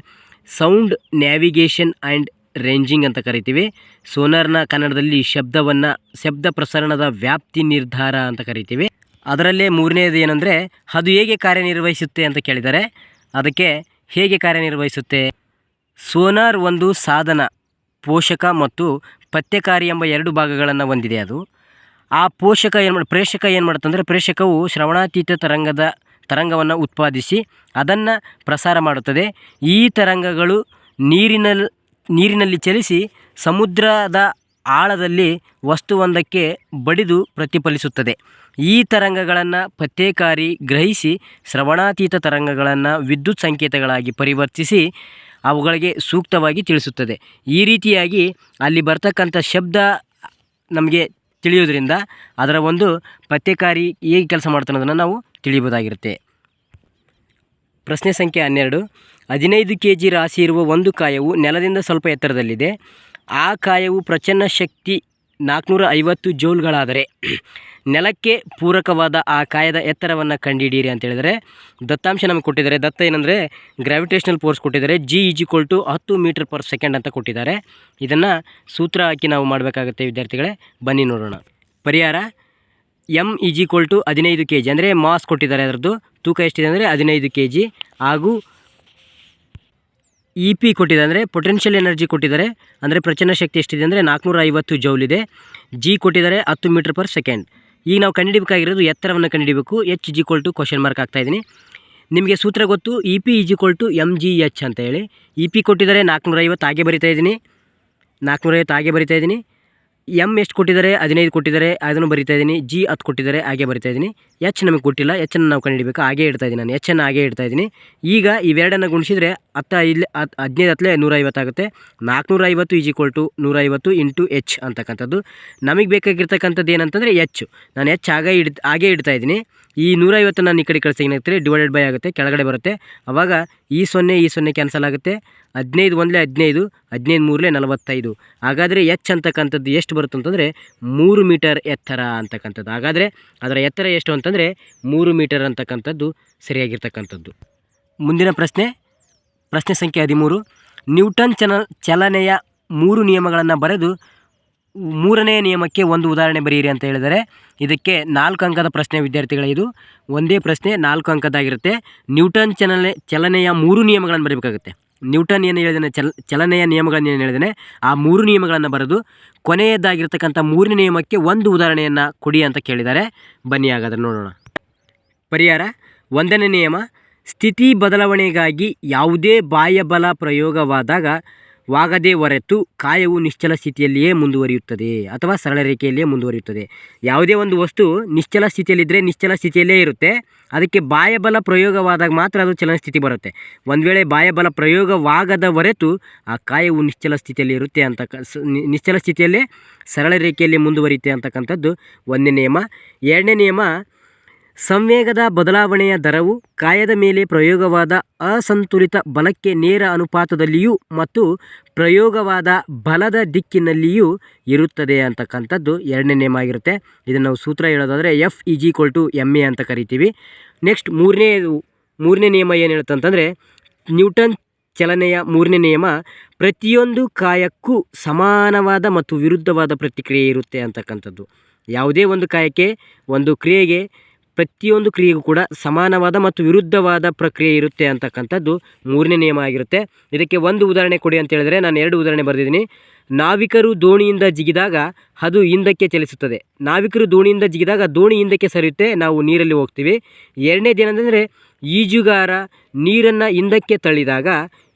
ಸೌಂಡ್ ನ್ಯಾವಿಗೇಷನ್ ಆ್ಯಂಡ್ ರೇಂಜಿಂಗ್ ಅಂತ ಕರಿತೀವಿ. ಸೋನಾರ್ನ ಕನ್ನಡದಲ್ಲಿ ಶಬ್ದವನ್ನು ಶಬ್ದ ಪ್ರಸರಣದ ವ್ಯಾಪ್ತಿ ನಿರ್ಧಾರ ಅಂತ ಕರಿತೀವಿ. ಅದರಲ್ಲೇ ಮೂರನೇದು ಏನಂದರೆ ಅದು ಹೇಗೆ ಕಾರ್ಯನಿರ್ವಹಿಸುತ್ತೆ ಅಂತ ಕೇಳಿದರೆ ಅದಕ್ಕೆ ಹೇಗೆ ಕಾರ್ಯನಿರ್ವಹಿಸುತ್ತೆ? ಸೋನಾರ್ ಒಂದು ಸಾಧನ, ಪೋಷಕ ಮತ್ತು ಪತ್ತೆಕಾರಿ ಎಂಬ ಎರಡು ಭಾಗಗಳನ್ನು ಹೊಂದಿದೆ ಅದು. ಆ ಪೋಷಕ ಏನು ಮಾಡಿ ಪ್ರೇಷಕ ಏನು ಮಾಡುತ್ತಂದರೆ ಪ್ರೇಷಕವು ಶ್ರವಣಾತೀತ ತರಂಗದ ತರಂಗವನ್ನು ಉತ್ಪಾದಿಸಿ ಅದನ್ನು ಪ್ರಸಾರ ಮಾಡುತ್ತದೆ. ಈ ತರಂಗಗಳು ನೀರಿನಲ್ಲಿ ನೀರಿನಲ್ಲಿ ಚಲಿಸಿ ಸಮುದ್ರದ ಆಳದಲ್ಲಿ ವಸ್ತುವೊಂದಕ್ಕೆ ಬಡಿದು ಪ್ರತಿಫಲಿಸುತ್ತದೆ. ಈ ತರಂಗಗಳನ್ನು ಪತ್ತೇಕಾರಿ ಗ್ರಹಿಸಿ ಶ್ರವಣಾತೀತ ತರಂಗಗಳನ್ನು ವಿದ್ಯುತ್ ಸಂಕೇತಗಳಾಗಿ ಪರಿವರ್ತಿಸಿ ಅವುಗಳಿಗೆ ಸೂಕ್ತವಾಗಿ ತಿಳಿಸುತ್ತದೆ. ಈ ರೀತಿಯಾಗಿ ಅಲ್ಲಿ ಬರ್ತಕ್ಕಂಥ ಶಬ್ದ ನಮಗೆ ತಿಳಿಯೋದ್ರಿಂದ ಅದರ ಒಂದು ಪತ್ತೆಕಾರಿ ಹೇಗೆ ಕೆಲಸ ಮಾಡ್ತಾನೆ ಅನ್ನೋದನ್ನು ನಾವು ತಿಳಿಯಬಹುದಾಗಿರುತ್ತೆ. ಪ್ರಶ್ನೆ ಸಂಖ್ಯೆ ಹನ್ನೆರಡು. ಹದಿನೈದು ಕೆ ಜಿ ರಾಶಿ ಇರುವ ಒಂದು ಕಾಯವು ನೆಲದಿಂದ ಸ್ವಲ್ಪ ಎತ್ತರದಲ್ಲಿದೆ. ಆ ಕಾಯವು ಪ್ರಚನ್ನ ಶಕ್ತಿ ನಾಲ್ಕುನೂರ ಐವತ್ತು ಜೌಲ್ಗಳಾದರೆ ನೆಲಕ್ಕೆ ಪೂರಕವಾದ ಆ ಕಾಯದ ಎತ್ತರವನ್ನು ಕಂಡುಹಿಡಿಯಿರಿ ಅಂತ ಹೇಳಿದರೆ, ದತ್ತಾಂಶ ನಮಗೆ ಕೊಟ್ಟಿದ್ದಾರೆ. ದತ್ತ ಏನಂದರೆ ಗ್ರಾವಿಟೇಷನಲ್ ಫೋರ್ಸ್ ಕೊಟ್ಟಿದ್ದಾರೆ. ಜಿ ಈಜಿಕ್ವಲ್ ಟು ಹತ್ತು ಮೀಟರ್ ಪರ್ ಸೆಕೆಂಡ್ ಅಂತ ಕೊಟ್ಟಿದ್ದಾರೆ. ಇದನ್ನು ಸೂತ್ರ ಹಾಕಿ ನಾವು ಮಾಡಬೇಕಾಗುತ್ತೆ ವಿದ್ಯಾರ್ಥಿಗಳೇ. ಬನ್ನಿ ನೋಡೋಣ. ಪರಿಹಾರ ಎಂ ಈಜಿಕ್ವಲ್ ಟು ಹದಿನೈದು ಕೆ ಜಿ ಅಂದರೆ ಮಾಸ್ ಕೊಟ್ಟಿದ್ದಾರೆ ಅದರದ್ದು. ತೂಕ ಎಷ್ಟಿದೆ ಅಂದರೆ ಹದಿನೈದು ಕೆ ಜಿ ಹಾಗೂ ಇ ಪಿ ಕೊಟ್ಟಿದೆ ಅಂದರೆ ಪೊಟೆನ್ಷಿಯಲ್ ಎನರ್ಜಿ ಕೊಟ್ಟಿದ್ದಾರೆ. ಅಂದರೆ ಪ್ರಚನ ಶಕ್ತಿ ಎಷ್ಟಿದೆ ಅಂದರೆ ನಾಲ್ಕುನೂರ ಐವತ್ತು ಜೌಲ್ ಇದೆ. ಜಿ ಕೊಟ್ಟಿದ್ದಾರೆ ಹತ್ತು ಮೀಟರ್ ಪರ್ ಸೆಕೆಂಡ್ ಈಗ ನಾವು ಕಂಡುಹಿಡಬೇಕಾಗಿರೋದು ಎತ್ತರವನ್ನು ಕಂಡುಹಿಡಬೇಕು. H is equal to question mark ಆಗ್ತಾಯಿದ್ದೀನಿ ನಿಮಗೆ ಸೂತ್ರ ಗೊತ್ತು. E P is equal to M G H ಅಂತ ಹೇಳಿ. ಇ ಪಿ ಕೊಟ್ಟಿದ್ದಾರೆ ನಾಲ್ಕುನೂರ ಐವತ್ತು ಹಾಗೆ ಬರಿತಾ ಇದ್ದೀನಿ. ನಾಲ್ಕುನೂರ ಐವತ್ತು ಹಾಗೆ ಬರಿತಾ ಇದ್ದೀನಿ. ಎಂ ಎಷ್ಟು ಕೊಟ್ಟಿದ್ದಾರೆ, ಹದಿನೈದು ಕೊಟ್ಟಿದ್ದಾರೆ, ಅದನ್ನು ಬರಿತಾ ಇದ್ದೀನಿ, ಜಿ ಹತ್ತು ಕೊಟ್ಟಿದ್ದಾರೆ, ಹಾಗೆ ಬರಿತಾ ಇದ್ದೀನಿ. ಎಚ್ ನಮಗೆ ಕೊಟ್ಟಿಲ್ಲ ಎಚ್ಚನ್ನು ನಾವು ಕಂಡುಹಿಡಬೇಕು, ಹಾಗೆ ಇಡ್ತಾ ಇದ್ದೀನಿ ನಾನು ಎಚ್ಚನ್ನು ಹಾಗೆ ಇಡ್ತಾ ಇದ್ದೀನಿ. ಈಗ ಇವೆರಡನ್ನು ಗುಣಿಸಿದರೆ ಹತ್ತ ಇಲ್ಲಿ ಹದಿನೈದು ಹತ್ತಲೇ ನೂರ ಐವತ್ತಾಗುತ್ತೆ ನಾಲ್ಕುನೂರ ಐವತ್ತು ಈಜ್ ಈಕ್ವಲ್ ಟು ನೂರ ಐವತ್ತು ಇಂಟು ಎಚ್ ಅಂತಕ್ಕಂಥದ್ದು. ನಮಗೆ ಬೇಕಾಗಿರ್ತಕ್ಕಂಥದ್ದು ಏನಂತಂದರೆ ಎಚ್ ನಾನು ಎಚ್ ಹಾಗೆ ಇಡ್ ಹಾಗೆ ಇಡ್ತಾ ಇದ್ದೀನಿ. ಈ ನೂರೈವತ್ತು ನಾನು ಈ ಕಡೆ ಕಳಿಸಿ ಏನಾಗ್ತದೆ ಡಿವೈಡೆಡ್ ಬೈ ಆಗುತ್ತೆ, ಕೆಳಗಡೆ ಬರುತ್ತೆ. ಆವಾಗ ಈ ಸೊನ್ನೆ ಈ ಸೊನ್ನೆ ಕ್ಯಾನ್ಸಲ್ ಆಗುತ್ತೆ. ಹದಿನೈದು ಒಂದಲೇ ಹದಿನೈದು ಹದಿನೈದು ಮೂರಲೇ ನಲವತ್ತೈದು. ಹಾಗಾದರೆ ಎಚ್ ಅಂತಕ್ಕಂಥದ್ದು ಎಷ್ಟು ಬರುತ್ತೆ ಅಂತಂದರೆ ಮೂರು ಮೀಟರ್ ಎತ್ತರ ಅಂತಕ್ಕಂಥದ್ದು. ಹಾಗಾದರೆ ಅದರ ಎತ್ತರ ಎಷ್ಟು ಅಂತಂದರೆ ಮೂರು ಮೀಟರ್ ಅಂತಕ್ಕಂಥದ್ದು ಸರಿಯಾಗಿರ್ತಕ್ಕಂಥದ್ದು. ಮುಂದಿನ ಪ್ರಶ್ನೆ ಪ್ರಶ್ನೆ ಸಂಖ್ಯೆ ಹದಿಮೂರು. ನ್ಯೂಟನ್ ಚಲ ಚಲನೆಯ ಮೂರು ನಿಯಮಗಳನ್ನು ಬರೆದು ಮೂರನೇ ನಿಯಮಕ್ಕೆ ಒಂದು ಉದಾಹರಣೆ ಬರೆಯಿರಿ ಅಂತ ಹೇಳಿದರೆ, ಇದಕ್ಕೆ ನಾಲ್ಕು ಅಂಕದ ಪ್ರಶ್ನೆ ವಿದ್ಯಾರ್ಥಿಗಳ ಇದು. ಒಂದೇ ಪ್ರಶ್ನೆ ನಾಲ್ಕು ಅಂಕದಾಗಿರುತ್ತೆ ನ್ಯೂಟನ್ ಚಲನೆ ಚಲನೆಯ ಮೂರು ನಿಯಮಗಳನ್ನು ಬರೀಬೇಕಾಗುತ್ತೆ. ನ್ಯೂಟನ್ ಏನು ಹೇಳಿದಾನೆ? ಚಲ, ಚಲನೆಯ ನಿಯಮಗಳನ್ನು ಏನು ಹೇಳಿದಾನೆ? ಆ ಮೂರು ನಿಯಮಗಳನ್ನು ಬರೆದು ಕೊನೆಯದಾಗಿರ್ತಕ್ಕಂಥ ಮೂರನೇ ನಿಯಮಕ್ಕೆ ಒಂದು ಉದಾಹರಣೆಯನ್ನು ಕೊಡಿ ಅಂತ ಕೇಳಿದ್ದಾರೆ. ಬನ್ನಿ ಹಾಗಾದ್ರೆ ನೋಡೋಣ. ಪರಿಹಾರ, ಒಂದನೇ ನಿಯಮ, ಸ್ಥಿತಿ ಬದಲಾವಣೆಗಾಗಿ ಯಾವುದೇ ಬಾಹ್ಯ ಬಲ ಪ್ರಯೋಗವಾದಾಗ ವಾಗದೆ ಹೊರತು ಕಾಯವು ನಿಶ್ಚಲ ಸ್ಥಿತಿಯಲ್ಲಿಯೇ ಮುಂದುವರಿಯುತ್ತದೆ ಅಥವಾ ಸರಳ ರೇಖೆಯಲ್ಲಿಯೇ ಮುಂದುವರಿಯುತ್ತದೆ. ಯಾವುದೇ ಒಂದು ವಸ್ತು ನಿಶ್ಚಲ ಸ್ಥಿತಿಯಲ್ಲಿದ್ದರೆ ನಿಶ್ಚಲ ಸ್ಥಿತಿಯಲ್ಲೇ ಇರುತ್ತೆ. ಅದಕ್ಕೆ ಬಾಯಬಲ ಪ್ರಯೋಗವಾದಾಗ ಮಾತ್ರ ಅದು ಚಲನ ಸ್ಥಿತಿ ಬರುತ್ತೆ. ಒಂದು ವೇಳೆ ಬಾಯಬಲ ಪ್ರಯೋಗವಾಗದ ಹೊರತು ಆ ಕಾಯವು ನಿಶ್ಚಲ ಸ್ಥಿತಿಯಲ್ಲಿ ಇರುತ್ತೆ ಅಂತ ನಿಶ್ಚಲ ಸ್ಥಿತಿಯಲ್ಲೇ ಸರಳ ರೇಖೆಯಲ್ಲಿ ಮುಂದುವರಿಯುತ್ತೆ ಅಂತಕ್ಕಂಥದ್ದು ಒಂದನೇ ನಿಯಮ. ಎರಡನೇ ನಿಯಮ ಸಂವೇಗದ ಬದಲಾವಣೆಯ ದರವು ಕಾಯದ ಮೇಲೆ ಪ್ರಯೋಗವಾದ ಅಸಂತುಲಿತ ಬಲಕ್ಕೆ ನೇರ ಅನುಪಾತದಲ್ಲಿಯೂ ಮತ್ತು ಪ್ರಯೋಗವಾದ ಬಲದ ದಿಕ್ಕಿನಲ್ಲಿಯೂ ಇರುತ್ತದೆ ಅಂತಕ್ಕಂಥದ್ದು ಎರಡನೇ ನಿಯಮ ಆಗಿರುತ್ತೆ ಇದನ್ನು ನಾವು ಸೂತ್ರ ಹೇಳೋದಾದರೆ F is equal to M A ಅಂತ ಕರಿತೀವಿ. ನೆಕ್ಸ್ಟ್ ಮೂರನೇ ಮೂರನೇ ನಿಯಮ ಏನು ಹೇಳುತ್ತಂತಂದರೆ ನ್ಯೂಟನ್ ಚಲನೆಯ ಮೂರನೇ ನಿಯಮ ಪ್ರತಿಯೊಂದು ಕಾಯಕ್ಕೂ ಸಮಾನವಾದ ಮತ್ತು ವಿರುದ್ಧವಾದ ಪ್ರತಿಕ್ರಿಯೆ ಇರುತ್ತೆ ಅಂತಕ್ಕಂಥದ್ದು. ಯಾವುದೇ ಒಂದು ಕಾಯಕ್ಕೆ, ಒಂದು ಕ್ರಿಯೆಗೆ ಪ್ರತಿಯೊಂದು ಕ್ರಿಯೆಗೂ ಕೂಡ ಸಮಾನವಾದ ಮತ್ತು ವಿರುದ್ಧವಾದ ಪ್ರಕ್ರಿಯೆ ಇರುತ್ತೆ ಅಂತಕ್ಕಂಥದ್ದು ಮೂರನೇ ನಿಯಮ ಆಗಿರುತ್ತೆ. ಇದಕ್ಕೆ ಒಂದು ಉದಾಹರಣೆ ಕೊಡಿ ಅಂತ ಹೇಳಿದ್ರೆ ನಾನು ಎರಡು ಉದಾಹರಣೆ ಬರೆದಿದ್ದೀನಿ. ನಾವಿಕರು ದೋಣಿಯಿಂದ ಜಿಗಿದಾಗ ಅದು ಹಿಂದಕ್ಕೆ ಚಲಿಸುತ್ತದೆ. ನಾವಿಕರು ದೋಣಿಯಿಂದ ಜಿಗಿದಾಗ ದೋಣಿ ಹಿಂದಕ್ಕೆ ಸರಿಯುತ್ತೆ, ನಾವು ನೀರಲ್ಲಿ ಹೋಗ್ತೀವಿ. ಎರಡನೇ ದಿನ ಅಂತಂದರೆ ಈಜುಗಾರ ನೀರನ್ನು ಹಿಂದಕ್ಕೆ ತಳ್ಳಿದಾಗ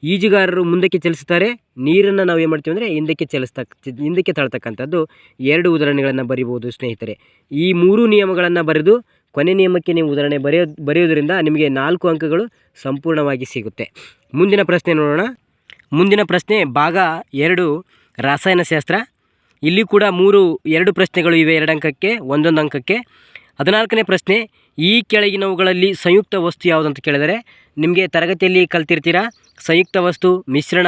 ಈಜುಗಾರರು ಮುಂದಕ್ಕೆ ಚಲಿಸ್ತಾರೆ ನೀರನ್ನು ನಾವು ಏನು ಮಾಡ್ತೀವಿ ಅಂದರೆ ಹಿಂದಕ್ಕೆ ಚಲಿಸ್ತಕ್ಕ ಹಿಂದಕ್ಕೆ ತಳ್ತಕ್ಕಂಥದ್ದು. ಎರಡು ಉದಾಹರಣೆಗಳನ್ನು ಬರಿಬೋದು ಸ್ನೇಹಿತರೆ. ಈ ಮೂರು ನಿಯಮಗಳನ್ನು ಬರೆದು ಕೊನೆ ನಿಯಮಕ್ಕೆ ನೀವು ಉದಾಹರಣೆ ಬರೆಯೋ, ಬರೆಯೋದ್ರಿಂದ ನಿಮಗೆ ನಾಲ್ಕು ಅಂಕಗಳು ಸಂಪೂರ್ಣವಾಗಿ ಸಿಗುತ್ತೆ. ಮುಂದಿನ ಪ್ರಶ್ನೆ ನೋಡೋಣ. ಮುಂದಿನ ಪ್ರಶ್ನೆ ಭಾಗ ಎರಡು ರಾಸಾಯನಶಾಸ್ತ್ರ ಇಲ್ಲಿ ಕೂಡ ಮೂರು, ಎರಡು ಪ್ರಶ್ನೆಗಳು ಇವೆ ಎರಡು ಅಂಕಕ್ಕೆ, ಒಂದೊಂದು ಅಂಕಕ್ಕೆ. ಹದಿನಾಲ್ಕನೇ ಪ್ರಶ್ನೆ, ಈ ಕೆಳಗಿನವುಗಳಲ್ಲಿ ಸಂಯುಕ್ತ ವಸ್ತು ಯಾವುದು ಅಂತ ಕೇಳಿದರೆ, ನಿಮಗೆ ತರಗತಿಯಲ್ಲಿ ಕಲ್ತಿರ್ತೀರಾ? ಸಂಯುಕ್ತ ವಸ್ತು, ಮಿಶ್ರಣ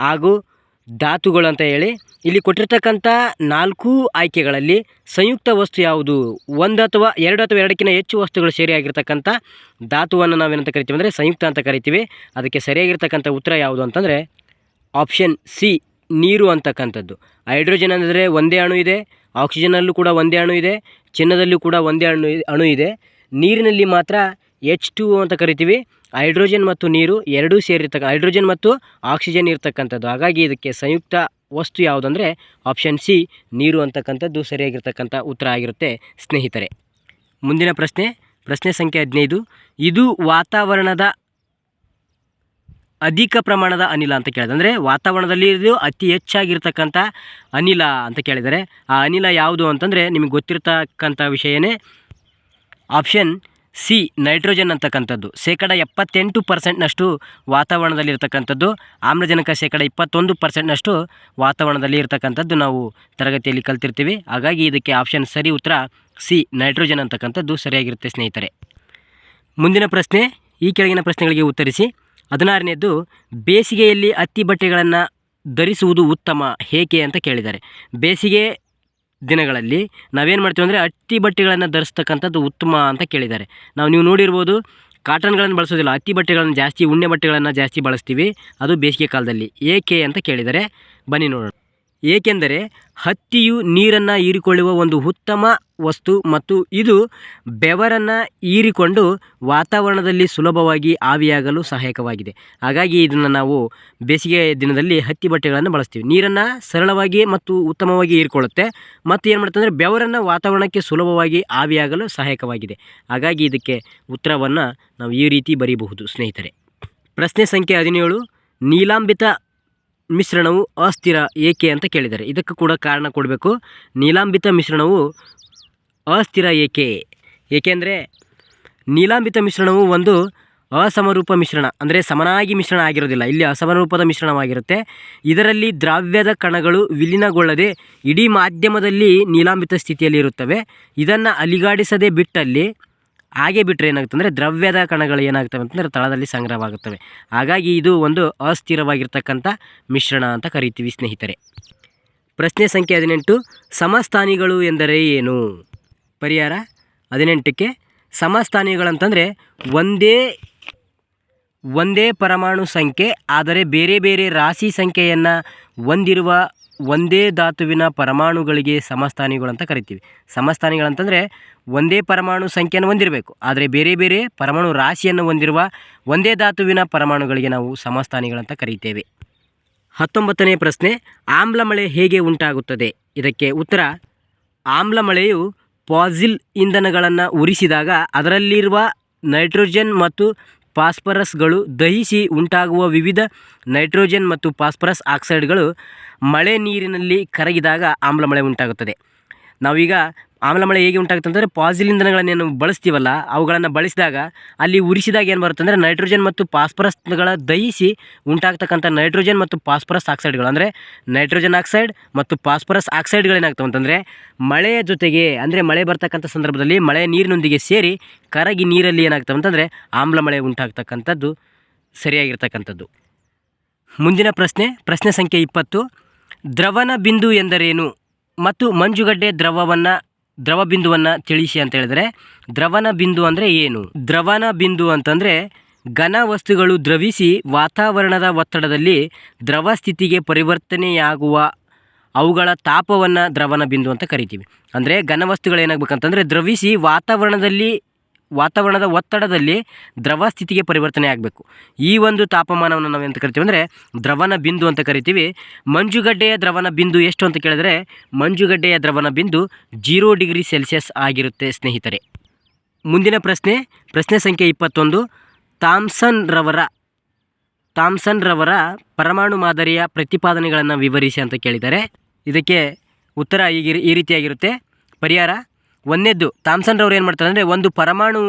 ಹಾಗೂ ಧಾತುಗಳು ಅಂತ ಹೇಳಿ ಇಲ್ಲಿ ಕೊಟ್ಟಿರ್ತಕ್ಕಂಥ ನಾಲ್ಕು ಆಯ್ಕೆಗಳಲ್ಲಿ ಸಂಯುಕ್ತ ವಸ್ತು ಯಾವುದು? ಒಂದು ಅಥವಾ ಎರಡು ಅಥವಾ ಎರಡಕ್ಕಿಂತ ಹೆಚ್ಚು ವಸ್ತುಗಳು ಸೇರಿಯಾಗಿರ್ತಕ್ಕಂಥ ಧಾತುವನ್ನು ನಾವೇನಂತ ಕರಿತೀವಿ ಅಂದರೆ ಸಂಯುಕ್ತ ಅಂತ ಕರಿತೀವಿ. ಅದಕ್ಕೆ ಸರಿಯಾಗಿರ್ತಕ್ಕಂಥ ಉತ್ತರ ಯಾವುದು ಅಂತಂದರೆ ಆಪ್ಷನ್ ಸಿ, ನೀರು ಅಂತಕ್ಕಂಥದ್ದು. ಹೈಡ್ರೋಜನ್ ಅಂದರೆ ಒಂದೇ ಅಣು ಇದೆ ಆಕ್ಸಿಜನಲ್ಲೂ ಕೂಡ ಒಂದೇ ಅಣು ಇದೆ, ಚಿನ್ನದಲ್ಲೂ ಕೂಡ ಒಂದೇ ಅಣು ಅಣು ಇದೆ. ನೀರಿನಲ್ಲಿ ಮಾತ್ರ ಎಚ್ ಅಂತ ಕರಿತೀವಿ. ಹೈಡ್ರೋಜನ್ ಮತ್ತು ನೀರು ಎರಡೂ ಸೇರಿರ್ತಕ್ಕ, ಹೈಡ್ರೋಜನ್ ಮತ್ತು ಆಕ್ಸಿಜನ್ ಇರ್ತಕ್ಕಂಥದ್ದು. ಹಾಗಾಗಿ ಇದಕ್ಕೆ ಸಂಯುಕ್ತ ವಸ್ತು ಯಾವುದಂದರೆ ಆಪ್ಷನ್ ಸಿ, ನೀರು ಅಂತಕ್ಕಂಥದ್ದು ಸರಿಯಾಗಿರ್ತಕ್ಕಂಥ ಉತ್ತರ ಆಗಿರುತ್ತೆ ಸ್ನೇಹಿತರೆ. ಮುಂದಿನ ಪ್ರಶ್ನೆ ಪ್ರಶ್ನೆ ಸಂಖ್ಯೆ ಹದಿನೈದು. ಇದು ವಾತಾವರಣದ ಅಧಿಕ ಪ್ರಮಾಣದ ಅನಿಲ ಅಂತ ಕೇಳಿದೆ. ಅಂದರೆ ವಾತಾವರಣದಲ್ಲಿ ಇದು ಅತಿ ಹೆಚ್ಚಾಗಿರ್ತಕ್ಕಂಥ ಅನಿಲ ಅಂತ ಕೇಳಿದರೆ, ಆ ಅನಿಲ ಯಾವುದು ಅಂತಂದರೆ ನಿಮಗೆ ಗೊತ್ತಿರ್ತಕ್ಕಂಥ ವಿಷಯನೇ ಆಪ್ಷನ್ ಸಿ, ನೈಟ್ರೋಜನ್ ಅಂತಕ್ಕಂಥದ್ದು. ಶೇಕಡ ಎಪ್ಪತ್ತೆಂಟು ಪರ್ಸೆಂಟ್ನಷ್ಟು ವಾತಾವರಣದಲ್ಲಿ ಇರತಕ್ಕಂಥದ್ದು ಆಮ್ಲಜನಕ ಶೇಕಡ ಇಪ್ಪತ್ತೊಂದು ಪರ್ಸೆಂಟ್ನಷ್ಟು ವಾತಾವರಣದಲ್ಲಿ ಇರತಕ್ಕಂಥದ್ದು ನಾವು ತರಗತಿಯಲ್ಲಿ ಕಲ್ತಿರ್ತೀವಿ. ಹಾಗಾಗಿ ಇದಕ್ಕೆ ಆಪ್ಷನ್ ಸರಿ ಉತ್ತರ ಸಿ, ನೈಟ್ರೋಜನ್ ಅಂತಕ್ಕಂಥದ್ದು ಸರಿಯಾಗಿರುತ್ತೆ ಸ್ನೇಹಿತರೆ. ಮುಂದಿನ ಪ್ರಶ್ನೆ, ಈ ಕೆಳಗಿನ ಪ್ರಶ್ನೆಗಳಿಗೆ ಉತ್ತರಿಸಿ. ಹದಿನಾರನೇದ್ದು ಬೇಸಿಗೆಯಲ್ಲಿ ಹತ್ತಿ ಬಟ್ಟೆಗಳನ್ನು ಧರಿಸುವುದು ಉತ್ತಮ ಏಕೆ ಅಂತ ಕೇಳಿದ್ದಾರೆ. ಬೇಸಿಗೆ ದಿನಗಳಲ್ಲಿ ನಾವೇನು ಮಾಡ್ತೀವಿ ಅಂದರೆ ಹತ್ತಿ ಬಟ್ಟೆಗಳನ್ನು ಧರಿಸ್ತಕ್ಕಂಥದ್ದು ಉತ್ತಮ ಅಂತ ಕೇಳಿದ್ದಾರೆ. ನಾವು ನೀವು ನೋಡಿರ್ಬೋದು ಕಾಟನ್ಗಳನ್ನು ಬಳಸೋದಿಲ್ಲ. ಹತ್ತಿ ಬಟ್ಟೆಗಳನ್ನು ಜಾಸ್ತಿ, ಉಣ್ಣೆ ಬಟ್ಟೆಗಳನ್ನು ಜಾಸ್ತಿ ಬಳಸ್ತೀವಿ. ಅದು ಬೇಸಿಗೆ ಕಾಲದಲ್ಲಿ. ಏಕೆ ಅಂತ ಕೇಳಿದರೆ, ಬನ್ನಿ ನೋಡೋಣ. ಏಕೆಂದರೆ ಹತ್ತಿಯು ನೀರನ್ನು ಹೀರಿಕೊಳ್ಳುವ ಒಂದು ಉತ್ತಮ ವಸ್ತು ಮತ್ತು ಇದು ಬೆವರನ್ನು ಹೀರಿಕೊಂಡು ವಾತಾವರಣದಲ್ಲಿ ಸುಲಭವಾಗಿ ಆವಿಯಾಗಲು ಸಹಾಯಕವಾಗಿದೆ. ಹಾಗಾಗಿ ಇದನ್ನು ನಾವು ಬೇಸಿಗೆ ದಿನದಲ್ಲಿ ಹತ್ತಿ ಬಟ್ಟೆಗಳನ್ನು ಬಳಸ್ತೀವಿ. ನೀರನ್ನು ಸರಳವಾಗಿ ಮತ್ತು ಉತ್ತಮವಾಗಿ ಹೀರಿಕೊಳ್ಳುತ್ತೆ ಮತ್ತು ಏನು ಮಾಡುತ್ತೆ ಅಂದರೆ ಬೆವರನ್ನು ವಾತಾವರಣಕ್ಕೆ ಸುಲಭವಾಗಿ ಆವಿಯಾಗಲು ಸಹಾಯಕವಾಗಿದೆ. ಹಾಗಾಗಿ ಇದಕ್ಕೆ ಉತ್ತರವನ್ನು ನಾವು ಈ ರೀತಿ ಬರೀಬಹುದು. ಸ್ನೇಹಿತರೆ, ಪ್ರಶ್ನೆ ಸಂಖ್ಯೆ ಹದಿನೇಳು, ನೀಲಾಂಬಿತ ಮಿಶ್ರಣವು ಅಸ್ಥಿರ, ಏಕೆ ಅಂತ ಕೇಳಿದ್ದಾರೆ. ಇದಕ್ಕೂ ಕೂಡ ಕಾರಣ ಕೊಡಬೇಕು. ನೀಲಾಂಬಿತ ಮಿಶ್ರಣವು ಅಸ್ಥಿರ, ಏಕೆ? ಏಕೆಂದರೆ ನೀಲಾಂಬಿತ ಮಿಶ್ರಣವು ಒಂದು ಅಸಮರೂಪ ಮಿಶ್ರಣ, ಅಂದರೆ ಸಮನಾಗಿ ಮಿಶ್ರಣ ಆಗಿರೋದಿಲ್ಲ. ಇಲ್ಲಿ ಅಸಮರೂಪದ ಮಿಶ್ರಣವಾಗಿರುತ್ತೆ. ಇದರಲ್ಲಿ ದ್ರಾವ್ಯದ ಕಣಗಳು ವಿಲೀನಗೊಳ್ಳದೆ ಇಡೀ ಮಾಧ್ಯಮದಲ್ಲಿ ನೀಲಾಂಬಿತ ಸ್ಥಿತಿಯಲ್ಲಿ ಇರುತ್ತವೆ ಇದನ್ನು ಅಲಿಗಾಡಿಸದೆ ಬಿಟ್ಟಲ್ಲಿ ಹಾಗೆ ಬಿಟ್ಟರೆ ಏನಾಗುತ್ತೆ ದ್ರವ್ಯದ ಕಣಗಳು ಏನಾಗ್ತವೆ ಅಂತಂದರೆ ತಳದಲ್ಲಿ ಸಂಗ್ರಹವಾಗುತ್ತವೆ. ಹಾಗಾಗಿ ಇದು ಒಂದು ಅಸ್ಥಿರವಾಗಿರ್ತಕ್ಕಂಥ ಮಿಶ್ರಣ ಅಂತ ಕರಿತೀವಿ ಸ್ನೇಹಿತರೆ. ಪ್ರಶ್ನೆ ಸಂಖ್ಯೆ ಹದಿನೆಂಟು, ಸಮಸ್ಥಾನಿಗಳು ಎಂದರೆ ಏನು? ಪರಿಹಾರ ಹದಿನೆಂಟಕ್ಕೆ, ಸಮಸ್ಥಾನಿಗಳಂತಂದರೆ ಒಂದೇ ಒಂದೇ ಪರಮಾಣು ಸಂಖ್ಯೆ, ಆದರೆ ಬೇರೆ ಬೇರೆ ರಾಶಿ ಸಂಖ್ಯೆಯನ್ನು ಹೊಂದಿರುವ ಒಂದೇ ಧಾತುವಿನ ಪರಮಾಣುಗಳಿಗೆ ಸಮಸ್ಥಾನಿಗಳು ಅಂತ ಕರಿತೀವಿ. ಸಮಸ್ಥಾನಿಗಳಂತಂದರೆ ಒಂದೇ ಪರಮಾಣು ಸಂಖ್ಯೆಯನ್ನು ಹೊಂದಿರಬೇಕು. ಆದರೆ ಬೇರೆ ಬೇರೆ ಪರಮಾಣು ರಾಶಿಯನ್ನು ಹೊಂದಿರುವ ಒಂದೇ ಧಾತುವಿನ ಪರಮಾಣುಗಳಿಗೆ ನಾವು ಸಮಸ್ಥಾನಿಗಳಂತ ಕರೀತೇವೆ. ಹತ್ತೊಂಬತ್ತನೇ ಪ್ರಶ್ನೆ, ಆಮ್ಲ ಮಳೆ ಹೇಗೆ ಉಂಟಾಗುತ್ತದೆ? ಇದಕ್ಕೆ ಉತ್ತರ, ಆಮ್ಲ ಮಳೆಯು ಪಾಸಿಲ್ ಇಂಧನಗಳನ್ನು ಉರಿಸಿದಾಗ ಅದರಲ್ಲಿರುವ ನೈಟ್ರೋಜನ್ ಮತ್ತು ಫಾಸ್ಫರಸ್ಗಳು ದಹಿಸಿ ಉಂಟಾಗುವ ವಿವಿಧ ನೈಟ್ರೋಜನ್ ಮತ್ತು ಫಾಸ್ಫರಸ್ ಆಕ್ಸೈಡ್ಗಳು ಮಳೆ ನೀರಿನಲ್ಲಿ ಕರಗಿದಾಗ ಆಮ್ಲ ಮಳೆ ಉಂಟಾಗುತ್ತದೆ. ನಾವೀಗ ಆಮ್ಲ ಮಳೆ ಹೇಗೆ ಉಂಟಾಗುತ್ತೆ ಅಂದರೆ ಪಾಸಿಲ್ ಇಂಧನಗಳನ್ನೇನು ಬಳಸ್ತೀವಲ್ಲ, ಅವುಗಳನ್ನು ಬಳಸಿದಾಗ ಅಲ್ಲಿ ಉರಿಸಿದಾಗ ಏನು ಬರುತ್ತೆ ಅಂದರೆ ನೈಟ್ರೋಜನ್ ಮತ್ತು ಪಾಸ್ಪರಸ್ಗಳ ದಹಿಸಿ ಉಂಟಾಗ್ತಕ್ಕಂಥ ನೈಟ್ರೋಜನ್ ಮತ್ತು ಫಾಸ್ಫರಸ್ ಆಕ್ಸೈಡ್ಗಳು. ಅಂದರೆ ನೈಟ್ರೋಜನ್ ಆಕ್ಸೈಡ್ ಮತ್ತು ಫಾಸ್ಫರಸ್ ಆಕ್ಸೈಡ್ಗಳೇನಾಗ್ತವೆ ಅಂತಂದರೆ ಮಳೆಯ ಜೊತೆಗೆ, ಅಂದರೆ ಮಳೆ ಬರ್ತಕ್ಕಂಥ ಸಂದರ್ಭದಲ್ಲಿ ಮಳೆ ನೀರಿನೊಂದಿಗೆ ಸೇರಿ ಕರಗಿ ನೀರಲ್ಲಿ ಏನಾಗ್ತವೆ ಅಂತಂದರೆ ಆಮ್ಲ ಮಳೆ ಉಂಟಾಗ್ತಕ್ಕಂಥದ್ದು, ಸರಿಯಾಗಿರ್ತಕ್ಕಂಥದ್ದು. ಮುಂದಿನ ಪ್ರಶ್ನೆ ಪ್ರಶ್ನೆ ಸಂಖ್ಯೆ ಇಪ್ಪತ್ತು. ದ್ರವನ ಬಿಂದು ಎಂದರೇನು? ಮತ್ತು ಮಂಜುಗಡ್ಡೆ ದ್ರವವನ್ನು, ದ್ರವ ಬಿಂದುವನ್ನು ತಿಳಿಸಿ ಅಂತ ಹೇಳಿದ್ರೆ, ದ್ರವನ ಬಿಂದು ಅಂದರೆ ಏನು? ದ್ರವನ ಬಿಂದು ಅಂತಂದರೆ, ಘನ ವಸ್ತುಗಳು ದ್ರವಿಸಿ ವಾತಾವರಣದ ಒತ್ತಡದಲ್ಲಿ ದ್ರವ ಸ್ಥಿತಿಗೆ ಪರಿವರ್ತನೆಯಾಗುವ ಅವುಗಳ ತಾಪವನ್ನು ದ್ರವನ ಬಿಂದು ಅಂತ ಕರಿತೀವಿ. ಅಂದರೆ ಘನ ವಸ್ತುಗಳು ಏನಾಗಬೇಕಂತಂದರೆ ದ್ರವಿಸಿ ವಾತಾವರಣದಲ್ಲಿ ವಾತಾವರಣದ ಒತ್ತಡದಲ್ಲಿ ದ್ರವ ಸ್ಥಿತಿಗೆ ಪರಿವರ್ತನೆ ಆಗಬೇಕು. ಈ ಒಂದು ತಾಪಮಾನವನ್ನು ನಾವು ಎಂತ ಕರಿತೀವಿ ಅಂದರೆ ದ್ರವನ ಬಿಂದು ಅಂತ ಕರಿತೀವಿ. ಮಂಜುಗಡ್ಡೆಯ ದ್ರವನ ಬಿಂದು ಎಷ್ಟು ಅಂತ ಕೇಳಿದ್ರೆ ಮಂಜುಗಡ್ಡೆಯ ದ್ರವನ ಬಿಂದು ಜೀರೋ ಡಿಗ್ರಿ ಸೆಲ್ಸಿಯಸ್ ಆಗಿರುತ್ತೆ ಸ್ನೇಹಿತರೆ. ಮುಂದಿನ ಪ್ರಶ್ನೆ ಪ್ರಶ್ನೆ ಸಂಖ್ಯೆ ಇಪ್ಪತ್ತೊಂದು. ಥಾಮ್ಸನ್ ರವರ ಥಾಮ್ಸನ್ ರವರ ಪರಮಾಣು ಮಾದರಿಯ ಪ್ರತಿಪಾದನೆಗಳನ್ನು ವಿವರಿಸಿ ಅಂತ ಕೇಳಿದ್ದಾರೆ. ಇದಕ್ಕೆ ಉತ್ತರ ಈಗ ಈ ರೀತಿಯಾಗಿರುತ್ತೆ. ಪರಿಹಾರ ಒಂದನೇದ್ದು ಥಾಮ್ಸನ್ ರವರು ಏನು ಮಾಡ್ತಾರೆ ಅಂದರೆ ಒಂದು ಪರಮಾಣು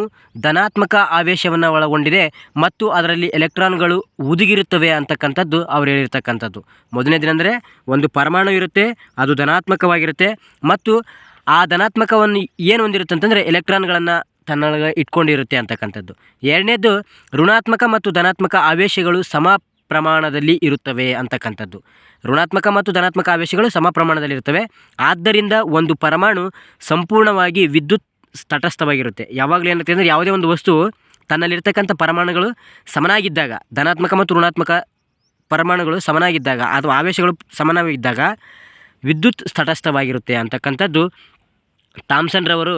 ಧನಾತ್ಮಕ ಆವೇಶವನ್ನು ಒಳಗೊಂಡಿದೆ ಮತ್ತು ಅದರಲ್ಲಿ ಎಲೆಕ್ಟ್ರಾನ್ಗಳು ಉದುಗಿರುತ್ತವೆ ಅಂತಕ್ಕಂಥದ್ದು ಅವ್ರು ಹೇಳಿರ್ತಕ್ಕಂಥದ್ದು. ಮೊದಲನೇದೇನೆಂದರೆ ಒಂದು ಪರಮಾಣು ಇರುತ್ತೆ, ಅದು ಧನಾತ್ಮಕವಾಗಿರುತ್ತೆ ಮತ್ತು ಆ ಧನಾತ್ಮಕವನ್ನು ಏನು ಹೊಂದಿರುತ್ತೆ ಅಂತಂದರೆ ಎಲೆಕ್ಟ್ರಾನ್ಗಳನ್ನು ತನ್ನೊಳಗೆ ಇಟ್ಕೊಂಡಿರುತ್ತೆ ಅಂತಕ್ಕಂಥದ್ದು. ಎರಡನೇದು, ಋಣಾತ್ಮಕ ಮತ್ತು ಧನಾತ್ಮಕ ಆವೇಶಗಳು ಸಮ ಪ್ರಮಾಣದಲ್ಲಿ ಇರುತ್ತವೆ ಅಂತಕ್ಕಂಥದ್ದು. ಋಣಾತ್ಮಕ ಮತ್ತು ಧನಾತ್ಮಕ ಆವೇಶಗಳು ಸಮ ಪ್ರಮಾಣದಲ್ಲಿ ಇರುತ್ತವೆ ಆದ್ದರಿಂದ ಒಂದು ಪರಮಾಣು ಸಂಪೂರ್ಣವಾಗಿ ವಿದ್ಯುತ್ ತಟಸ್ಥವಾಗಿರುತ್ತೆ. ಯಾವಾಗಲೂ ಏನಂತ ಅಂದರೆ ಯಾವುದೇ ಒಂದು ವಸ್ತು ತನ್ನಲ್ಲಿರ್ತಕ್ಕಂಥ ಪರಮಾಣುಗಳು ಸಮನಾಗಿದ್ದಾಗ, ಧನಾತ್ಮಕ ಮತ್ತು ಋಣಾತ್ಮಕ ಪರಮಾಣುಗಳು ಸಮನಾಗಿದ್ದಾಗ ಅಥವಾ ಆವೇಶಗಳು ಸಮನಾಗಿದ್ದಾಗ ವಿದ್ಯುತ್ ತಟಸ್ಥವಾಗಿರುತ್ತೆ ಅಂತಕ್ಕಂಥದ್ದು. ಥಾಮ್ಸನ್ರವರು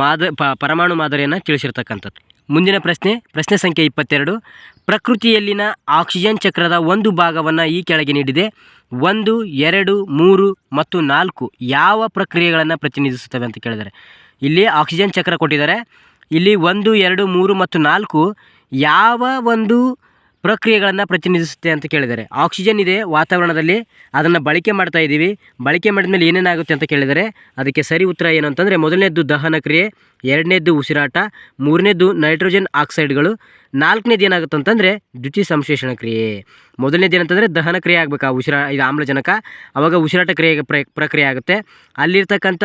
ಮಾದ ಪರಮಾಣು ಮಾದರಿಯನ್ನು ತಿಳಿಸಿರ್ತಕ್ಕಂಥದ್ದು. ಮುಂದಿನ ಪ್ರಶ್ನೆ ಪ್ರಶ್ನೆ ಸಂಖ್ಯೆ ಇಪ್ಪತ್ತೆರಡು. ಪ್ರಕೃತಿಯಲ್ಲಿನ ಆಕ್ಸಿಜನ್ ಚಕ್ರದ ಒಂದು ಭಾಗವನ್ನು ಈ ಕೆಳಗೆ ನೀಡಿದೆ. ಒಂದು, ಎರಡು, ಮೂರು ಮತ್ತು ನಾಲ್ಕು ಯಾವ ಪ್ರಕ್ರಿಯೆಗಳನ್ನು ಪ್ರತಿನಿಧಿಸುತ್ತವೆ ಅಂತ ಕೇಳಿದ್ದಾರೆ. ಇಲ್ಲಿ ಆಕ್ಸಿಜನ್ ಚಕ್ರ ಕೊಟ್ಟಿದ್ದಾರೆ. ಇಲ್ಲಿ ಒಂದು, ಎರಡು, ಮೂರು ಮತ್ತು ನಾಲ್ಕು ಯಾವ ಒಂದು ಪ್ರಕ್ರಿಯೆಗಳನ್ನು ಪ್ರತಿನಿಧಿಸುತ್ತೆ ಅಂತ ಕೇಳಿದ್ದಾರೆ. ಆಕ್ಸಿಜನ್ ಇದೆ ವಾತಾವರಣದಲ್ಲಿ, ಅದನ್ನು ಬಳಕೆ ಮಾಡ್ತಾ ಇದ್ದೀವಿ ಬಳಕೆ ಮಾಡಿದ ಮೇಲೆ ಏನೇನಾಗುತ್ತೆ ಅಂತ ಕೇಳಿದರೆ, ಅದಕ್ಕೆ ಸರಿ ಉತ್ತರ ಏನು ಅಂತಂದರೆ, ಮೊದಲನೇದ್ದು ದಹನ ಕ್ರಿಯೆ, ಎರಡನೇದ್ದು ಉಸಿರಾಟ, ಮೂರನೇದ್ದು ನೈಟ್ರೋಜನ್ ಆಕ್ಸೈಡ್ಗಳು ನಾಲ್ಕನೇದು ಏನಾಗುತ್ತೆ ಅಂತಂದರೆ ದ್ಯುತಿ ಸಂಶ್ಲೇಷಣ ಕ್ರಿಯೆ. ಮೊದಲನೇದು ಏನಂತಂದರೆ ದಹನ ಕ್ರಿಯೆ ಆಗಬೇಕು, ಆ ಉಸಿರಾ ಇದು ಆಮ್ಲಜನಕ. ಆವಾಗ ಉಸಿರಾಟ ಕ್ರಿಯೆ ಪ್ರ ಪ್ರಕ್ರಿಯೆ ಆಗುತ್ತೆ. ಅಲ್ಲಿರ್ತಕ್ಕಂಥ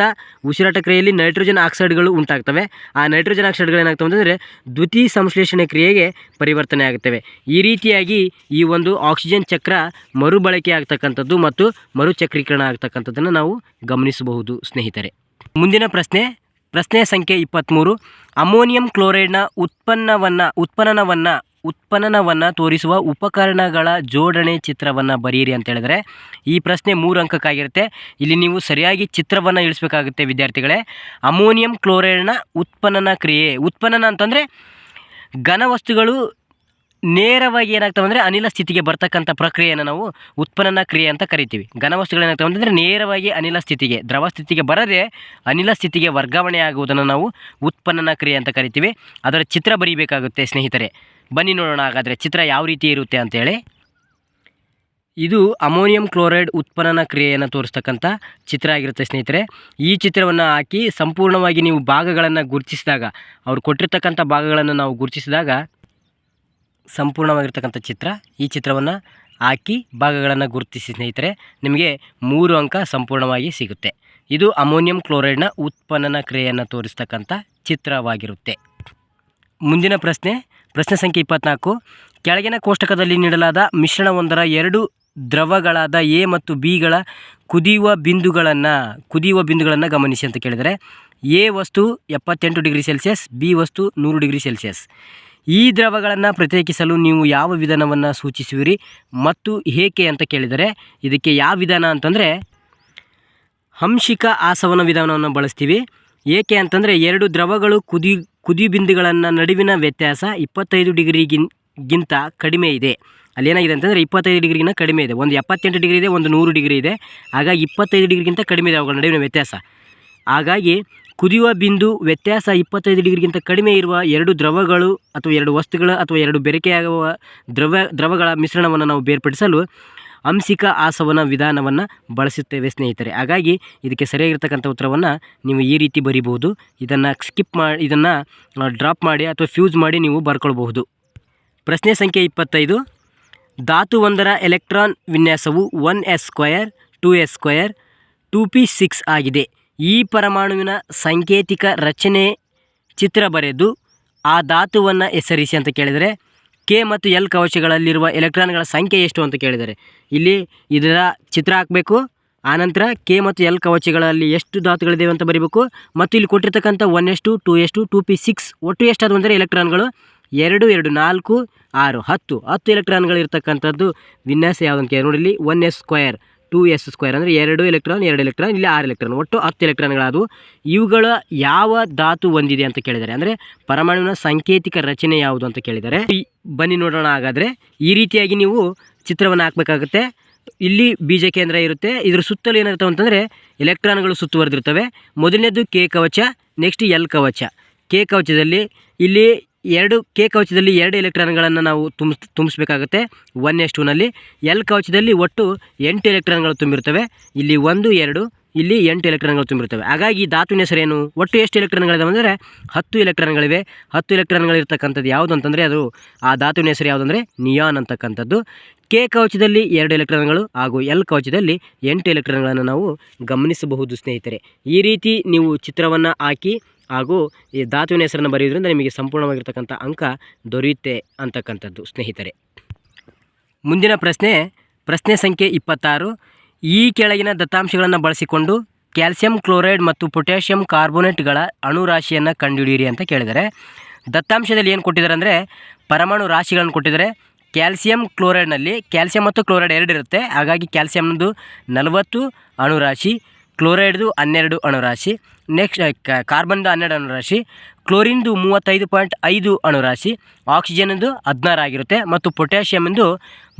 ಉಸಿರಾಟ ಕ್ರಿಯೆಯಲ್ಲಿ ನೈಟ್ರೋಜನ್ ಆಕ್ಸೈಡ್ಗಳು ಉಂಟಾಗ್ತವೆ. ಆ ನೈಟ್ರೋಜನ್ ಆಕ್ಸೈಡ್ಗಳು ಏನಾಗ್ತವೆ ಅಂತಂದರೆ ದ್ಯುತಿ ಸಂಶ್ಲೇಷಣೆ ಕ್ರಿಯೆಗೆ ಪರಿವರ್ತನೆ ಆಗುತ್ತವೆ ಈ ರೀತಿಯಾಗಿ ಈ ಒಂದು ಆಕ್ಸಿಜನ್ ಚಕ್ರ ಮರುಬಳಕೆ ಆಗ್ತಕ್ಕಂಥದ್ದು ಮತ್ತು ಮರುಚಕ್ರೀಕರಣ ಆಗ್ತಕ್ಕಂಥದ್ದನ್ನು ನಾವು ಗಮನಿಸಬಹುದು, ಸ್ನೇಹಿತರೆ. ಮುಂದಿನ ಪ್ರಶ್ನೆ ಪ್ರಶ್ನೆ ಸಂಖ್ಯೆ ಇಪ್ಪತ್ತ್ಮೂರು ಅಮೋನಿಯಂ ಕ್ಲೋರೈಡ್ನ ಉತ್ಪನ್ನವನ್ನು ಉತ್ಪನ್ನವನ್ನು ಉತ್ಪನ್ನವನ್ನು ತೋರಿಸುವ ಉಪಕರಣಗಳ ಜೋಡಣೆ ಚಿತ್ರವನ್ನು ಬರೆಯಿರಿ ಅಂತ ಹೇಳಿದ್ರೆ ಈ ಪ್ರಶ್ನೆ ಮೂರು ಅಂಕಕ್ಕಾಗಿರುತ್ತೆ. ಇಲ್ಲಿ ನೀವು ಸರಿಯಾಗಿ ಚಿತ್ರವನ್ನು ಇಳಿಸ್ಬೇಕಾಗುತ್ತೆ ವಿದ್ಯಾರ್ಥಿಗಳೇ. ಅಮೋನಿಯಂ ಕ್ಲೋರೈಡ್ನ ಉತ್ಪನ್ನನ ಕ್ರಿಯೆ ಉತ್ಪನ್ನನ ಅಂತಂದರೆ ಘನವಸ್ತುಗಳು ನೇರವಾಗಿ ಏನಾಗ್ತವೆ ಅಂದರೆ ಅನಿಲ ಸ್ಥಿತಿಗೆ ಬರ್ತಕ್ಕಂಥ ಪ್ರಕ್ರಿಯೆಯನ್ನು ನಾವು ಉತ್ಪನ್ನ ಕ್ರಿಯೆ ಅಂತ ಕರಿತೀವಿ. ಘನವಸ್ತುಗಳು ಏನಾಗ್ತವೆ ಅಂತಂದರೆ ನೇರವಾಗಿ ಅನಿಲ ಸ್ಥಿತಿಗೆ, ದ್ರವ ಸ್ಥಿತಿಗೆ ಬರದೆ ಅನಿಲ ಸ್ಥಿತಿಗೆ ವರ್ಗಾವಣೆ ಆಗುವುದನ್ನು ನಾವು ಉತ್ಪನ್ನ ಕ್ರಿಯೆ ಅಂತ ಕರಿತೀವಿ. ಅದರ ಚಿತ್ರ ಬರೀಬೇಕಾಗುತ್ತೆ ಸ್ನೇಹಿತರೆ. ಬನ್ನಿ ನೋಡೋಣ ಹಾಗಾದರೆ ಚಿತ್ರ ಯಾವ ರೀತಿ ಇರುತ್ತೆ ಅಂತೇಳಿ. ಇದು ಅಮೋನಿಯಂ ಕ್ಲೋರೈಡ್ ಉತ್ಪನ್ನ ಕ್ರಿಯೆಯನ್ನು ತೋರಿಸ್ತಕ್ಕಂಥ ಚಿತ್ರ ಆಗಿರುತ್ತೆ ಸ್ನೇಹಿತರೆ. ಈ ಚಿತ್ರವನ್ನು ಹಾಕಿ ಸಂಪೂರ್ಣವಾಗಿ ನೀವು ಭಾಗಗಳನ್ನು ಗುರುತಿಸಿದಾಗ, ಅವ್ರು ಕೊಟ್ಟಿರ್ತಕ್ಕಂಥ ಭಾಗಗಳನ್ನು ನಾವು ಗುರುತಿಸಿದಾಗ ಸಂಪೂರ್ಣವಾಗಿರ್ತಕ್ಕಂಥ ಚಿತ್ರ. ಈ ಚಿತ್ರವನ್ನು ಹಾಕಿ ಭಾಗಗಳನ್ನು ಗುರುತಿಸಿ ಸ್ನೇಹಿತರೆ, ನಿಮಗೆ ಮೂರು ಅಂಕ ಸಂಪೂರ್ಣವಾಗಿ ಸಿಗುತ್ತೆ. ಇದು ಅಮೋನಿಯಂ ಕ್ಲೋರೈಡ್ನ ಉತ್ಪನ್ನನ ಕ್ರಿಯೆಯನ್ನು ತೋರಿಸ್ತಕ್ಕಂಥ ಚಿತ್ರವಾಗಿರುತ್ತೆ. ಮುಂದಿನ ಪ್ರಶ್ನೆ ಪ್ರಶ್ನೆ ಸಂಖ್ಯೆ ಇಪ್ಪತ್ನಾಲ್ಕು. ಕೆಳಗಿನ ಕೋಷ್ಟಕದಲ್ಲಿ ನೀಡಲಾದ ಮಿಶ್ರಣವೊಂದರ ಎರಡು ದ್ರವಗಳಾದ ಎ ಮತ್ತು ಬಿಗಳ ಕುದಿಯುವ ಬಿಂದುಗಳನ್ನು ಕುದಿಯುವ ಬಿಂದುಗಳನ್ನು ಗಮನಿಸಿ ಅಂತ ಕೇಳಿದರೆ, ಎ ವಸ್ತು ಎಪ್ಪತ್ತೆಂಟು ಡಿಗ್ರಿ ಸೆಲ್ಸಿಯಸ್, ಬಿ ವಸ್ತು ನೂರು ಡಿಗ್ರಿ ಸೆಲ್ಸಿಯಸ್. ಈ ದ್ರವಗಳನ್ನು ಪ್ರತ್ಯೇಕಿಸಲು ನೀವು ಯಾವ ವಿಧಾನವನ್ನು ಸೂಚಿಸುವಿರಿ ಮತ್ತು ಏಕೆ ಅಂತ ಕೇಳಿದರೆ, ಇದಕ್ಕೆ ಯಾವ ವಿಧಾನ ಅಂತಂದರೆ ಹಂಶಿಕ ಆಸವನ ವಿಧಾನವನ್ನು ಬಳಸ್ತೀವಿ. ಏಕೆ ಅಂತಂದರೆ ಎರಡು ದ್ರವಗಳು ಕುದಿ ಕುದಿ ಬಿಂದುಗಳನ್ನು ನಡುವಿನ ವ್ಯತ್ಯಾಸ ಇಪ್ಪತ್ತೈದು ಡಿಗ್ರಿಗಿನ್, ಗಿಂತ ಕಡಿಮೆ ಇದೆ. ಅಲ್ಲಿ ಏನಾಗಿದೆ ಅಂತಂದರೆ ಇಪ್ಪತ್ತೈದು ಡಿಗ್ರಿಗಿಂತ ಕಡಿಮೆ ಇದೆ. ಒಂದು ಎಪ್ಪತ್ತೆಂಟು ಡಿಗ್ರಿ ಇದೆ, ಒಂದು ನೂರು ಡಿಗ್ರಿ ಇದೆ. ಹಾಗಾಗಿ ಇಪ್ಪತ್ತೈದು ಡಿಗ್ರಿಗಿಂತ ಕಡಿಮೆ ಇದೆ ಅವುಗಳ ನಡುವಿನ ವ್ಯತ್ಯಾಸ. ಹಾಗಾಗಿ ಕುದಿಯುವ ಬಿಂದು ವ್ಯತ್ಯಾಸ ಇಪ್ಪತ್ತೈದು ಡಿಗ್ರಿಗಿಂತ ಕಡಿಮೆ ಇರುವ ಎರಡು ದ್ರವಗಳು ಅಥವಾ ಎರಡು ವಸ್ತುಗಳ ಅಥವಾ ಎರಡು ಬೆರಕೆಯಾಗುವ ದ್ರವ, ದ್ರವಗಳ ಮಿಶ್ರಣವನ್ನು ನಾವು ಬೇರ್ಪಡಿಸಲು ಅಂಶಿಕ ಆಸವನ ವಿಧಾನವನ್ನು ಬಳಸುತ್ತೇವೆ ಸ್ನೇಹಿತರೆ. ಹಾಗಾಗಿ ಇದಕ್ಕೆ ಸರಿಯಾಗಿರ್ತಕ್ಕಂಥ ಉತ್ತರವನ್ನು ನೀವು ಈ ರೀತಿ ಬರಿಬಹುದು. ಇದನ್ನು ಸ್ಕಿಪ್ ಮಾಡಿ ಇದನ್ನು ಡ್ರಾಪ್ ಮಾಡಿ ಅಥವಾ ಫ್ಯೂಸ್ ಮಾಡಿ ನೀವು ಬರ್ಕೊಳ್ಬಹುದು. ಪ್ರಶ್ನೆ ಸಂಖ್ಯೆ ಇಪ್ಪತ್ತೈದು. ಧಾತುವೊಂದರ ಎಲೆಕ್ಟ್ರಾನ್ ವಿನ್ಯಾಸವು one S square two S square two P six ಆಗಿದೆ. ಈ ಪರಮಾಣುವಿನ ಸಾಂಕೇತಿಕ ರಚನೆ ಚಿತ್ರ ಬರೆದು ಆ ಧಾತುವನ್ನು ಹೆಸರಿಸಿ ಅಂತ ಕೇಳಿದರೆ ಕೆ ಮತ್ತು ಎಲ್ ಕವಚಗಳಲ್ಲಿರುವ ಎಲೆಕ್ಟ್ರಾನ್ಗಳ ಸಂಖ್ಯೆ ಎಷ್ಟು ಅಂತ ಕೇಳಿದರೆ ಇಲ್ಲಿ ಇದರ ಚಿತ್ರ ಹಾಕಬೇಕು, ಆನಂತರ ಕೆ ಮತ್ತು ಎಲ್ ಕವಚಗಳಲ್ಲಿ ಎಷ್ಟು ಧಾತುಗಳಿವೆ ಅಂತ ಬರೀಬೇಕು ಮತ್ತು ಇಲ್ಲಿ ಕೊಟ್ಟಿರ್ತಕ್ಕಂಥ one S two two S two P six ಒಟ್ಟು ಎಷ್ಟಾದವು ಅಂದರೆ ಎಲೆಕ್ಟ್ರಾನ್ಗಳು? ಎರಡು ಎರಡು, ನಾಲ್ಕು, ಆರು, ಹತ್ತು. ಹತ್ತು ಎಲೆಕ್ಟ್ರಾನ್ಗಳು ಇರ್ತಕ್ಕಂಥದ್ದು ವಿನ್ಯಾಸ ಯಾವುದಂತ ಕೇಳಿ ನೋಡಿ ಇಲ್ಲಿ one S square two S square ಅಂದರೆ ಎರಡು ಎಲೆಕ್ಟ್ರಾನ್ ಎರಡು ಎಲೆಕ್ಟ್ರಾನ್, ಇಲ್ಲಿ ಆರು ಎಲೆಕ್ಟ್ರಾನ್, ಒಟ್ಟು ಹತ್ತು ಎಲೆಕ್ಟ್ರಾನ್ಗಳಾದವು. ಇವುಗಳ ಯಾವ ಧಾತು ಹೊಂದಿದೆ ಅಂತ ಕೇಳಿದ್ದಾರೆ ಅಂದರೆ ಪರಮಾಣುವಿನ ಸಾಂಕೇತಿಕ ರಚನೆ ಯಾವುದು ಅಂತ ಕೇಳಿದ್ದಾರೆ ಬನ್ನಿ ನೋಡೋಣ ಹಾಗಾದರೆ. ಈ ರೀತಿಯಾಗಿ ನೀವು ಚಿತ್ರವನ್ನು ಹಾಕಬೇಕಾಗುತ್ತೆ. ಇಲ್ಲಿ ಬೀಜ ಕೇಂದ್ರ ಇರುತ್ತೆ. ಇದರ ಸುತ್ತಲೂ ಏನಿರ್ತವೆ ಅಂತಂದರೆ ಎಲೆಕ್ಟ್ರಾನ್ಗಳು ಸುತ್ತುವರೆದಿರ್ತವೆ. ಮೊದಲನೇದು ಕೆ ಕವಚ, ನೆಕ್ಸ್ಟ್ ಎಲ್ ಕವಚ. ಕೆ ಕವಚದಲ್ಲಿ ಇಲ್ಲಿ ಎರಡು ಕೆ ಕವಚದಲ್ಲಿ ಎರಡು ಎಲೆಕ್ಟ್ರಾನ್ಗಳನ್ನು ನಾವು ತುಂಬಿಸ್ ತುಂಬಿಸ್ಬೇಕಾಗುತ್ತೆ. ಒನ್ ಎಸ್ ಟೂನಲ್ಲಿ. ಎಲ್ ಕವಚದಲ್ಲಿ ಒಟ್ಟು ಎಂಟು ಎಲೆಕ್ಟ್ರಾನ್ಗಳು ತುಂಬಿರ್ತವೆ ಇಲ್ಲಿ ಒಂದು, ಎರಡು, ಇಲ್ಲಿ ಎಂಟು ಎಲೆಕ್ಟ್ರಾನ್ಗಳು ತುಂಬಿರ್ತವೆ ಹಾಗಾಗಿ ಧಾತುವಿನ ಹೆಸರೇನು? ಒಟ್ಟು ಎಷ್ಟು ಎಲೆಕ್ಟ್ರಾನ್ಗಳಿದಾವೆ ಅಂದರೆ ಹತ್ತು ಎಲೆಕ್ಟ್ರಾನ್ಗಳಿವೆ. ಹತ್ತು ಎಲೆಕ್ಟ್ರಾನ್ಗಳಿರ್ತಕ್ಕಂಥದ್ದು ಯಾವುದು ಅಂತಂದರೆ ಅದು ಆ ಧಾತುವಿನ ಹೆಸರು ಯಾವುದಂದರೆ ನಿಯಾನ್ ಅಂತಕ್ಕಂಥದ್ದು. ಕೆ ಕವಚದಲ್ಲಿ ಎರಡು ಎಲೆಕ್ಟ್ರಾನ್ಗಳು ಹಾಗೂ ಎಲ್ ಕವಚದಲ್ಲಿ ಎಂಟು ಎಲೆಕ್ಟ್ರಾನ್ಗಳನ್ನು ನಾವು ಗಮನಿಸಬಹುದು ಸ್ನೇಹಿತರೆ. ಈ ರೀತಿ ನೀವು ಚಿತ್ರವನ್ನು ಹಾಕಿ ಹಾಗೂ ಈ ಧಾತುವಿನ ಹೆಸರನ್ನು ಬರೆಯೋದ್ರಿಂದ ನಿಮಗೆ ಸಂಪೂರ್ಣವಾಗಿರ್ತಕ್ಕಂಥ ಅಂಕ ದೊರೆಯುತ್ತೆ ಅಂತಕ್ಕಂಥದ್ದು, ಸ್ನೇಹಿತರೆ. ಮುಂದಿನ ಪ್ರಶ್ನೆ ಪ್ರಶ್ನೆ ಸಂಖ್ಯೆ ಇಪ್ಪತ್ತಾರು. ಈ ಕೆಳಗಿನ ದತ್ತಾಂಶಗಳನ್ನು ಬಳಸಿಕೊಂಡು ಕ್ಯಾಲ್ಸಿಯಂ ಕ್ಲೋರೈಡ್ ಮತ್ತು ಪೊಟ್ಯಾಷಿಯಂ ಕಾರ್ಬೋನೇಟ್ಗಳ ಅಣುರಾಶಿಯನ್ನು ಕಂಡುಹಿಡಿಯಿರಿ ಅಂತ ಕೇಳಿದರೆ, ದತ್ತಾಂಶದಲ್ಲಿ ಏನು ಕೊಟ್ಟಿದ್ದಾರೆ ಅಂದರೆ ಪರಮಾಣು ರಾಶಿಗಳನ್ನು ಕೊಟ್ಟಿದ್ದಾರೆ. ಕ್ಯಾಲ್ಸಿಯಂ ಕ್ಲೋರೈಡ್ನಲ್ಲಿ, ಕ್ಯಾಲ್ಸಿಯಂ ಮತ್ತು ಕ್ಲೋರೈಡ್ ಎರಡಿರುತ್ತೆ. ಹಾಗಾಗಿ ಕ್ಯಾಲ್ಸಿಯಂನದು ನಲವತ್ತು ಅಣುರಾಶಿ ಕ್ಲೋರೈಡ್ದು ಹನ್ನೆರಡು ಅಣುರಾಶಿ, ನೆಕ್ಸ್ಟ್ ಕಾರ್ಬನ್ದು ಹನ್ನೆರಡು ಅಣುರಾಶಿ, ಕ್ಲೋರಿನ್ದು ಮೂವತ್ತೈದು ಪಾಯಿಂಟ್ ಐದು ಅಣುರಾಶಿ, ಆಕ್ಸಿಜನ್ದು ಹದಿನಾರು ಆಗಿರುತ್ತೆ ಮತ್ತು ಪೊಟ್ಯಾಷಿಯಮ್ದು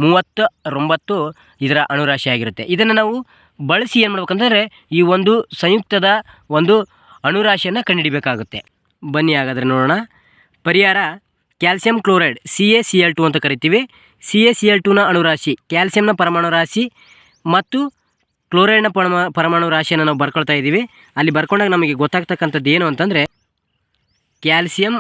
ಮೂವತ್ತ, ಒಂಬತ್ತು ಇದರ ಅಣುರಾಶಿ ಆಗಿರುತ್ತೆ. ಇದನ್ನು ನಾವು ಬಳಸಿ ಏನು ಮಾಡ್ಬೇಕಂದ್ರೆ ಈ ಒಂದು ಸಂಯುಕ್ತದ ಒಂದು ಅಣುರಾಶಿಯನ್ನು ಕಂಡುಹಿಡಿಬೇಕಾಗುತ್ತೆ. ಬನ್ನಿ ಹಾಗಾದರೆ ನೋಡೋಣ. ಪರಿಹಾರ, calcium chloride C A C L two ಅಂತ ಕರಿತೀವಿ. ಸಿ ಎ ಸಿ ಎಲ್ ಟುನ ಅಣುರಾಶಿ, ಕ್ಯಾಲ್ಸಿಯಂನ ಪರಮಾಣು ರಾಶಿ ಮತ್ತು ಕ್ಲೋರೈಡ್ನ ಪರಮ, ಪರಮಾಣು ರಾಶಿಯನ್ನು ನಾವು ಬರ್ಕೊಳ್ತಾ ಇದ್ದೀವಿ. ಅಲ್ಲಿ ಬರ್ಕೊಂಡಾಗ ನಮಗೆ ಗೊತ್ತಾಗ್ತಕ್ಕಂಥದ್ದು ಏನು ಅಂತಂದರೆ, ಕ್ಯಾಲ್ಸಿಯಂ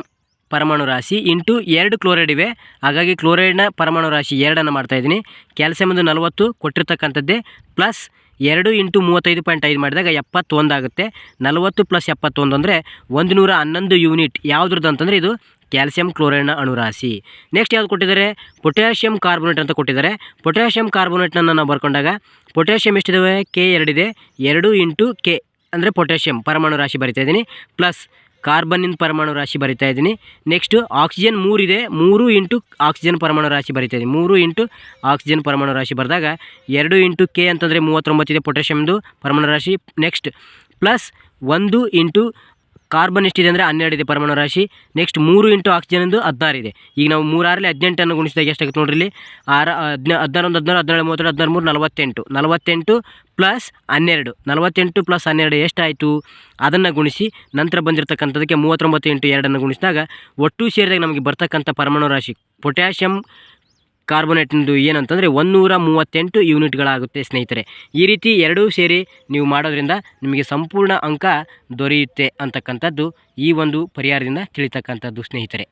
ಪರಮಾಣು ರಾಶಿ ಇಂಟು ಎರಡು ಕ್ಲೋರೈಡ್ ಇವೆ. ಹಾಗಾಗಿ ಕ್ಲೋರೈಡ್ನ ಪರಮಾಣು ರಾಶಿ ಎರಡನ್ನು ಮಾಡ್ತಾ ಇದ್ದೀನಿ. ಕ್ಯಾಲ್ಸಿಯಂ ಒಂದು ನಲವತ್ತು ಕೊಟ್ಟಿರ್ತಕ್ಕಂಥದ್ದೇ, ಪ್ಲಸ್ ಎರಡು ಇಂಟು ಮೂವತ್ತೈದು ಪಾಯಿಂಟ್ ಐದು ಮಾಡಿದಾಗ ಎಪ್ಪತ್ತೊಂದು ಆಗುತ್ತೆ. ನಲವತ್ತು ಪ್ಲಸ್ ಎಪ್ಪತ್ತೊಂದು ಅಂದರೆ ಒಂದು ನೂರ ಹನ್ನೊಂದು ಯೂನಿಟ್. ಯಾವುದ್ರದ್ದು ಅಂತಂದರೆ ಇದು ಕ್ಯಾಲ್ಸಿಯಂ ಕ್ಲೋರೈಡ್ನ ಅಣುರಾಶಿ ನೆಕ್ಸ್ಟ್ ಯಾವ್ದು ಕೊಟ್ಟಿದ್ದಾರೆ? ಪೊಟ್ಯಾಷಿಯಂ ಕಾರ್ಬೋನೇಟ್ ಅಂತ ಕೊಟ್ಟಿದ್ದಾರೆ. ಪೊಟ್ಯಾಷಿಯಂ ಕಾರ್ಬೋನೇಟ್ನ ನಾವು ಬರ್ಕೊಂಡಾಗ ಪೊಟ್ಯಾಷಿಯಂ ಎಷ್ಟಿದಾವೆ? ಕೆ ಎರಡಿದೆ. ಎರಡು ಇಂಟು ಕೆ ಅಂದರೆ ಪೊಟ್ಯಾಷಿಯಂ ಪರಮಾಣು ರಾಶಿ ಬರಿತಾ ಇದ್ದೀನಿ. ಪ್ಲಸ್ ಕಾರ್ಬನ್ನಿನ ಪರಮಾಣು ರಾಶಿ ಬರಿತಾ ಇದ್ದೀನಿ. ನೆಕ್ಸ್ಟು ಆಕ್ಸಿಜನ್ ಮೂರಿದೆ. ಮೂರು ಇಂಟು ಆಕ್ಸಿಜನ್ ಪರಮಾಣು ರಾಶಿ ಬರಿತಾ ಇದ್ದೀನಿ. ಮೂರು ಇಂಟು ಆಕ್ಸಿಜನ್ ಪರಮಾಣು ರಾಶಿ ಬರೆದಾಗ ಎರಡು ಇಂಟು ಕೆ ಅಂತಂದರೆ ಮೂವತ್ತೊಂಬತ್ತಿದೆ ಪೊಟ್ಯಾಷಿಯಮ್ದು ಪರಮಾಣು ರಾಶಿ. ನೆಕ್ಸ್ಟ್ ಪ್ಲಸ್ ಒಂದು ಇಂಟು ಕಾರ್ಬನ್ ಎಷ್ಟಿದೆ ಅಂದರೆ ಹನ್ನೆರಡಿದೆ ಪರಮಾಣು ರಾಶಿ. ನೆಕ್ಸ್ಟ್ ಮೂರು ಇಂಟು ಆಕ್ಸಿಜನ್ದು ಹದಿನಾರು ಇದೆ. ಈಗ ನಾವು ಮೂರಾರಲ್ಲಿ ಹದಿನೆಂಟನ್ನು ಗುಣಿಸಿದಾಗ ಎಷ್ಟಾಗುತ್ತೆ ನೋಡ್ರಿ ಇಲ್ಲಿ? ಆರ, ಹದಿನ, ಹದಿನಾರೊಂದು, ಹದಿನಾರು, ಹದಿನೇಳು, ಮೂವತ್ತೆರಡು ಹದಿನಾರು ಮೂರು ನಲವತ್ತೆಂಟು. ನಲವತ್ತೆಂಟು ಪ್ಲಸ್ ಹನ್ನೆರಡು. ನಲವತ್ತೆಂಟು ಪ್ಲಸ್ ಹನ್ನೆರಡು ಎಷ್ಟಾಯಿತು? ಅದನ್ನು ಗುಣಿಸಿ ನಂತರ ಬಂದಿರತಕ್ಕಂಥದಕ್ಕೆ ಮೂವತ್ತೊಂಬತ್ತು ಇಂಟು ಎರಡನ್ನು ಗುಣಿಸಿದಾಗ ಒಟ್ಟು ಸೇರಿದಾಗ ನಮಗೆ ಬರ್ತಕ್ಕಂಥ ಪರಮಾಣು ರಾಶಿ, ಪೊಟ್ಯಾಷಿಯಂ ಕಾರ್ಬೋನೇಟ್ನದು ಏನಂತಂದರೆ ಒಂದೂರ ಮೂವತ್ತೆಂಟು ಯೂನಿಟ್ಗಳಾಗುತ್ತೆ ಸ್ನೇಹಿತರೆ. ಈ ರೀತಿ ಎರಡೂ ಸೇರಿ ನೀವು ಮಾಡೋದ್ರಿಂದ ನಿಮಗೆ ಸಂಪೂರ್ಣ ಅಂಕ ದೊರೆಯುತ್ತೆ ಅಂತಕ್ಕಂಥದ್ದು ಈ ಒಂದು ಪರಿಹಾರದಿಂದ ತಿಳಿತಕ್ಕಂಥದ್ದು ಸ್ನೇಹಿತರೆ.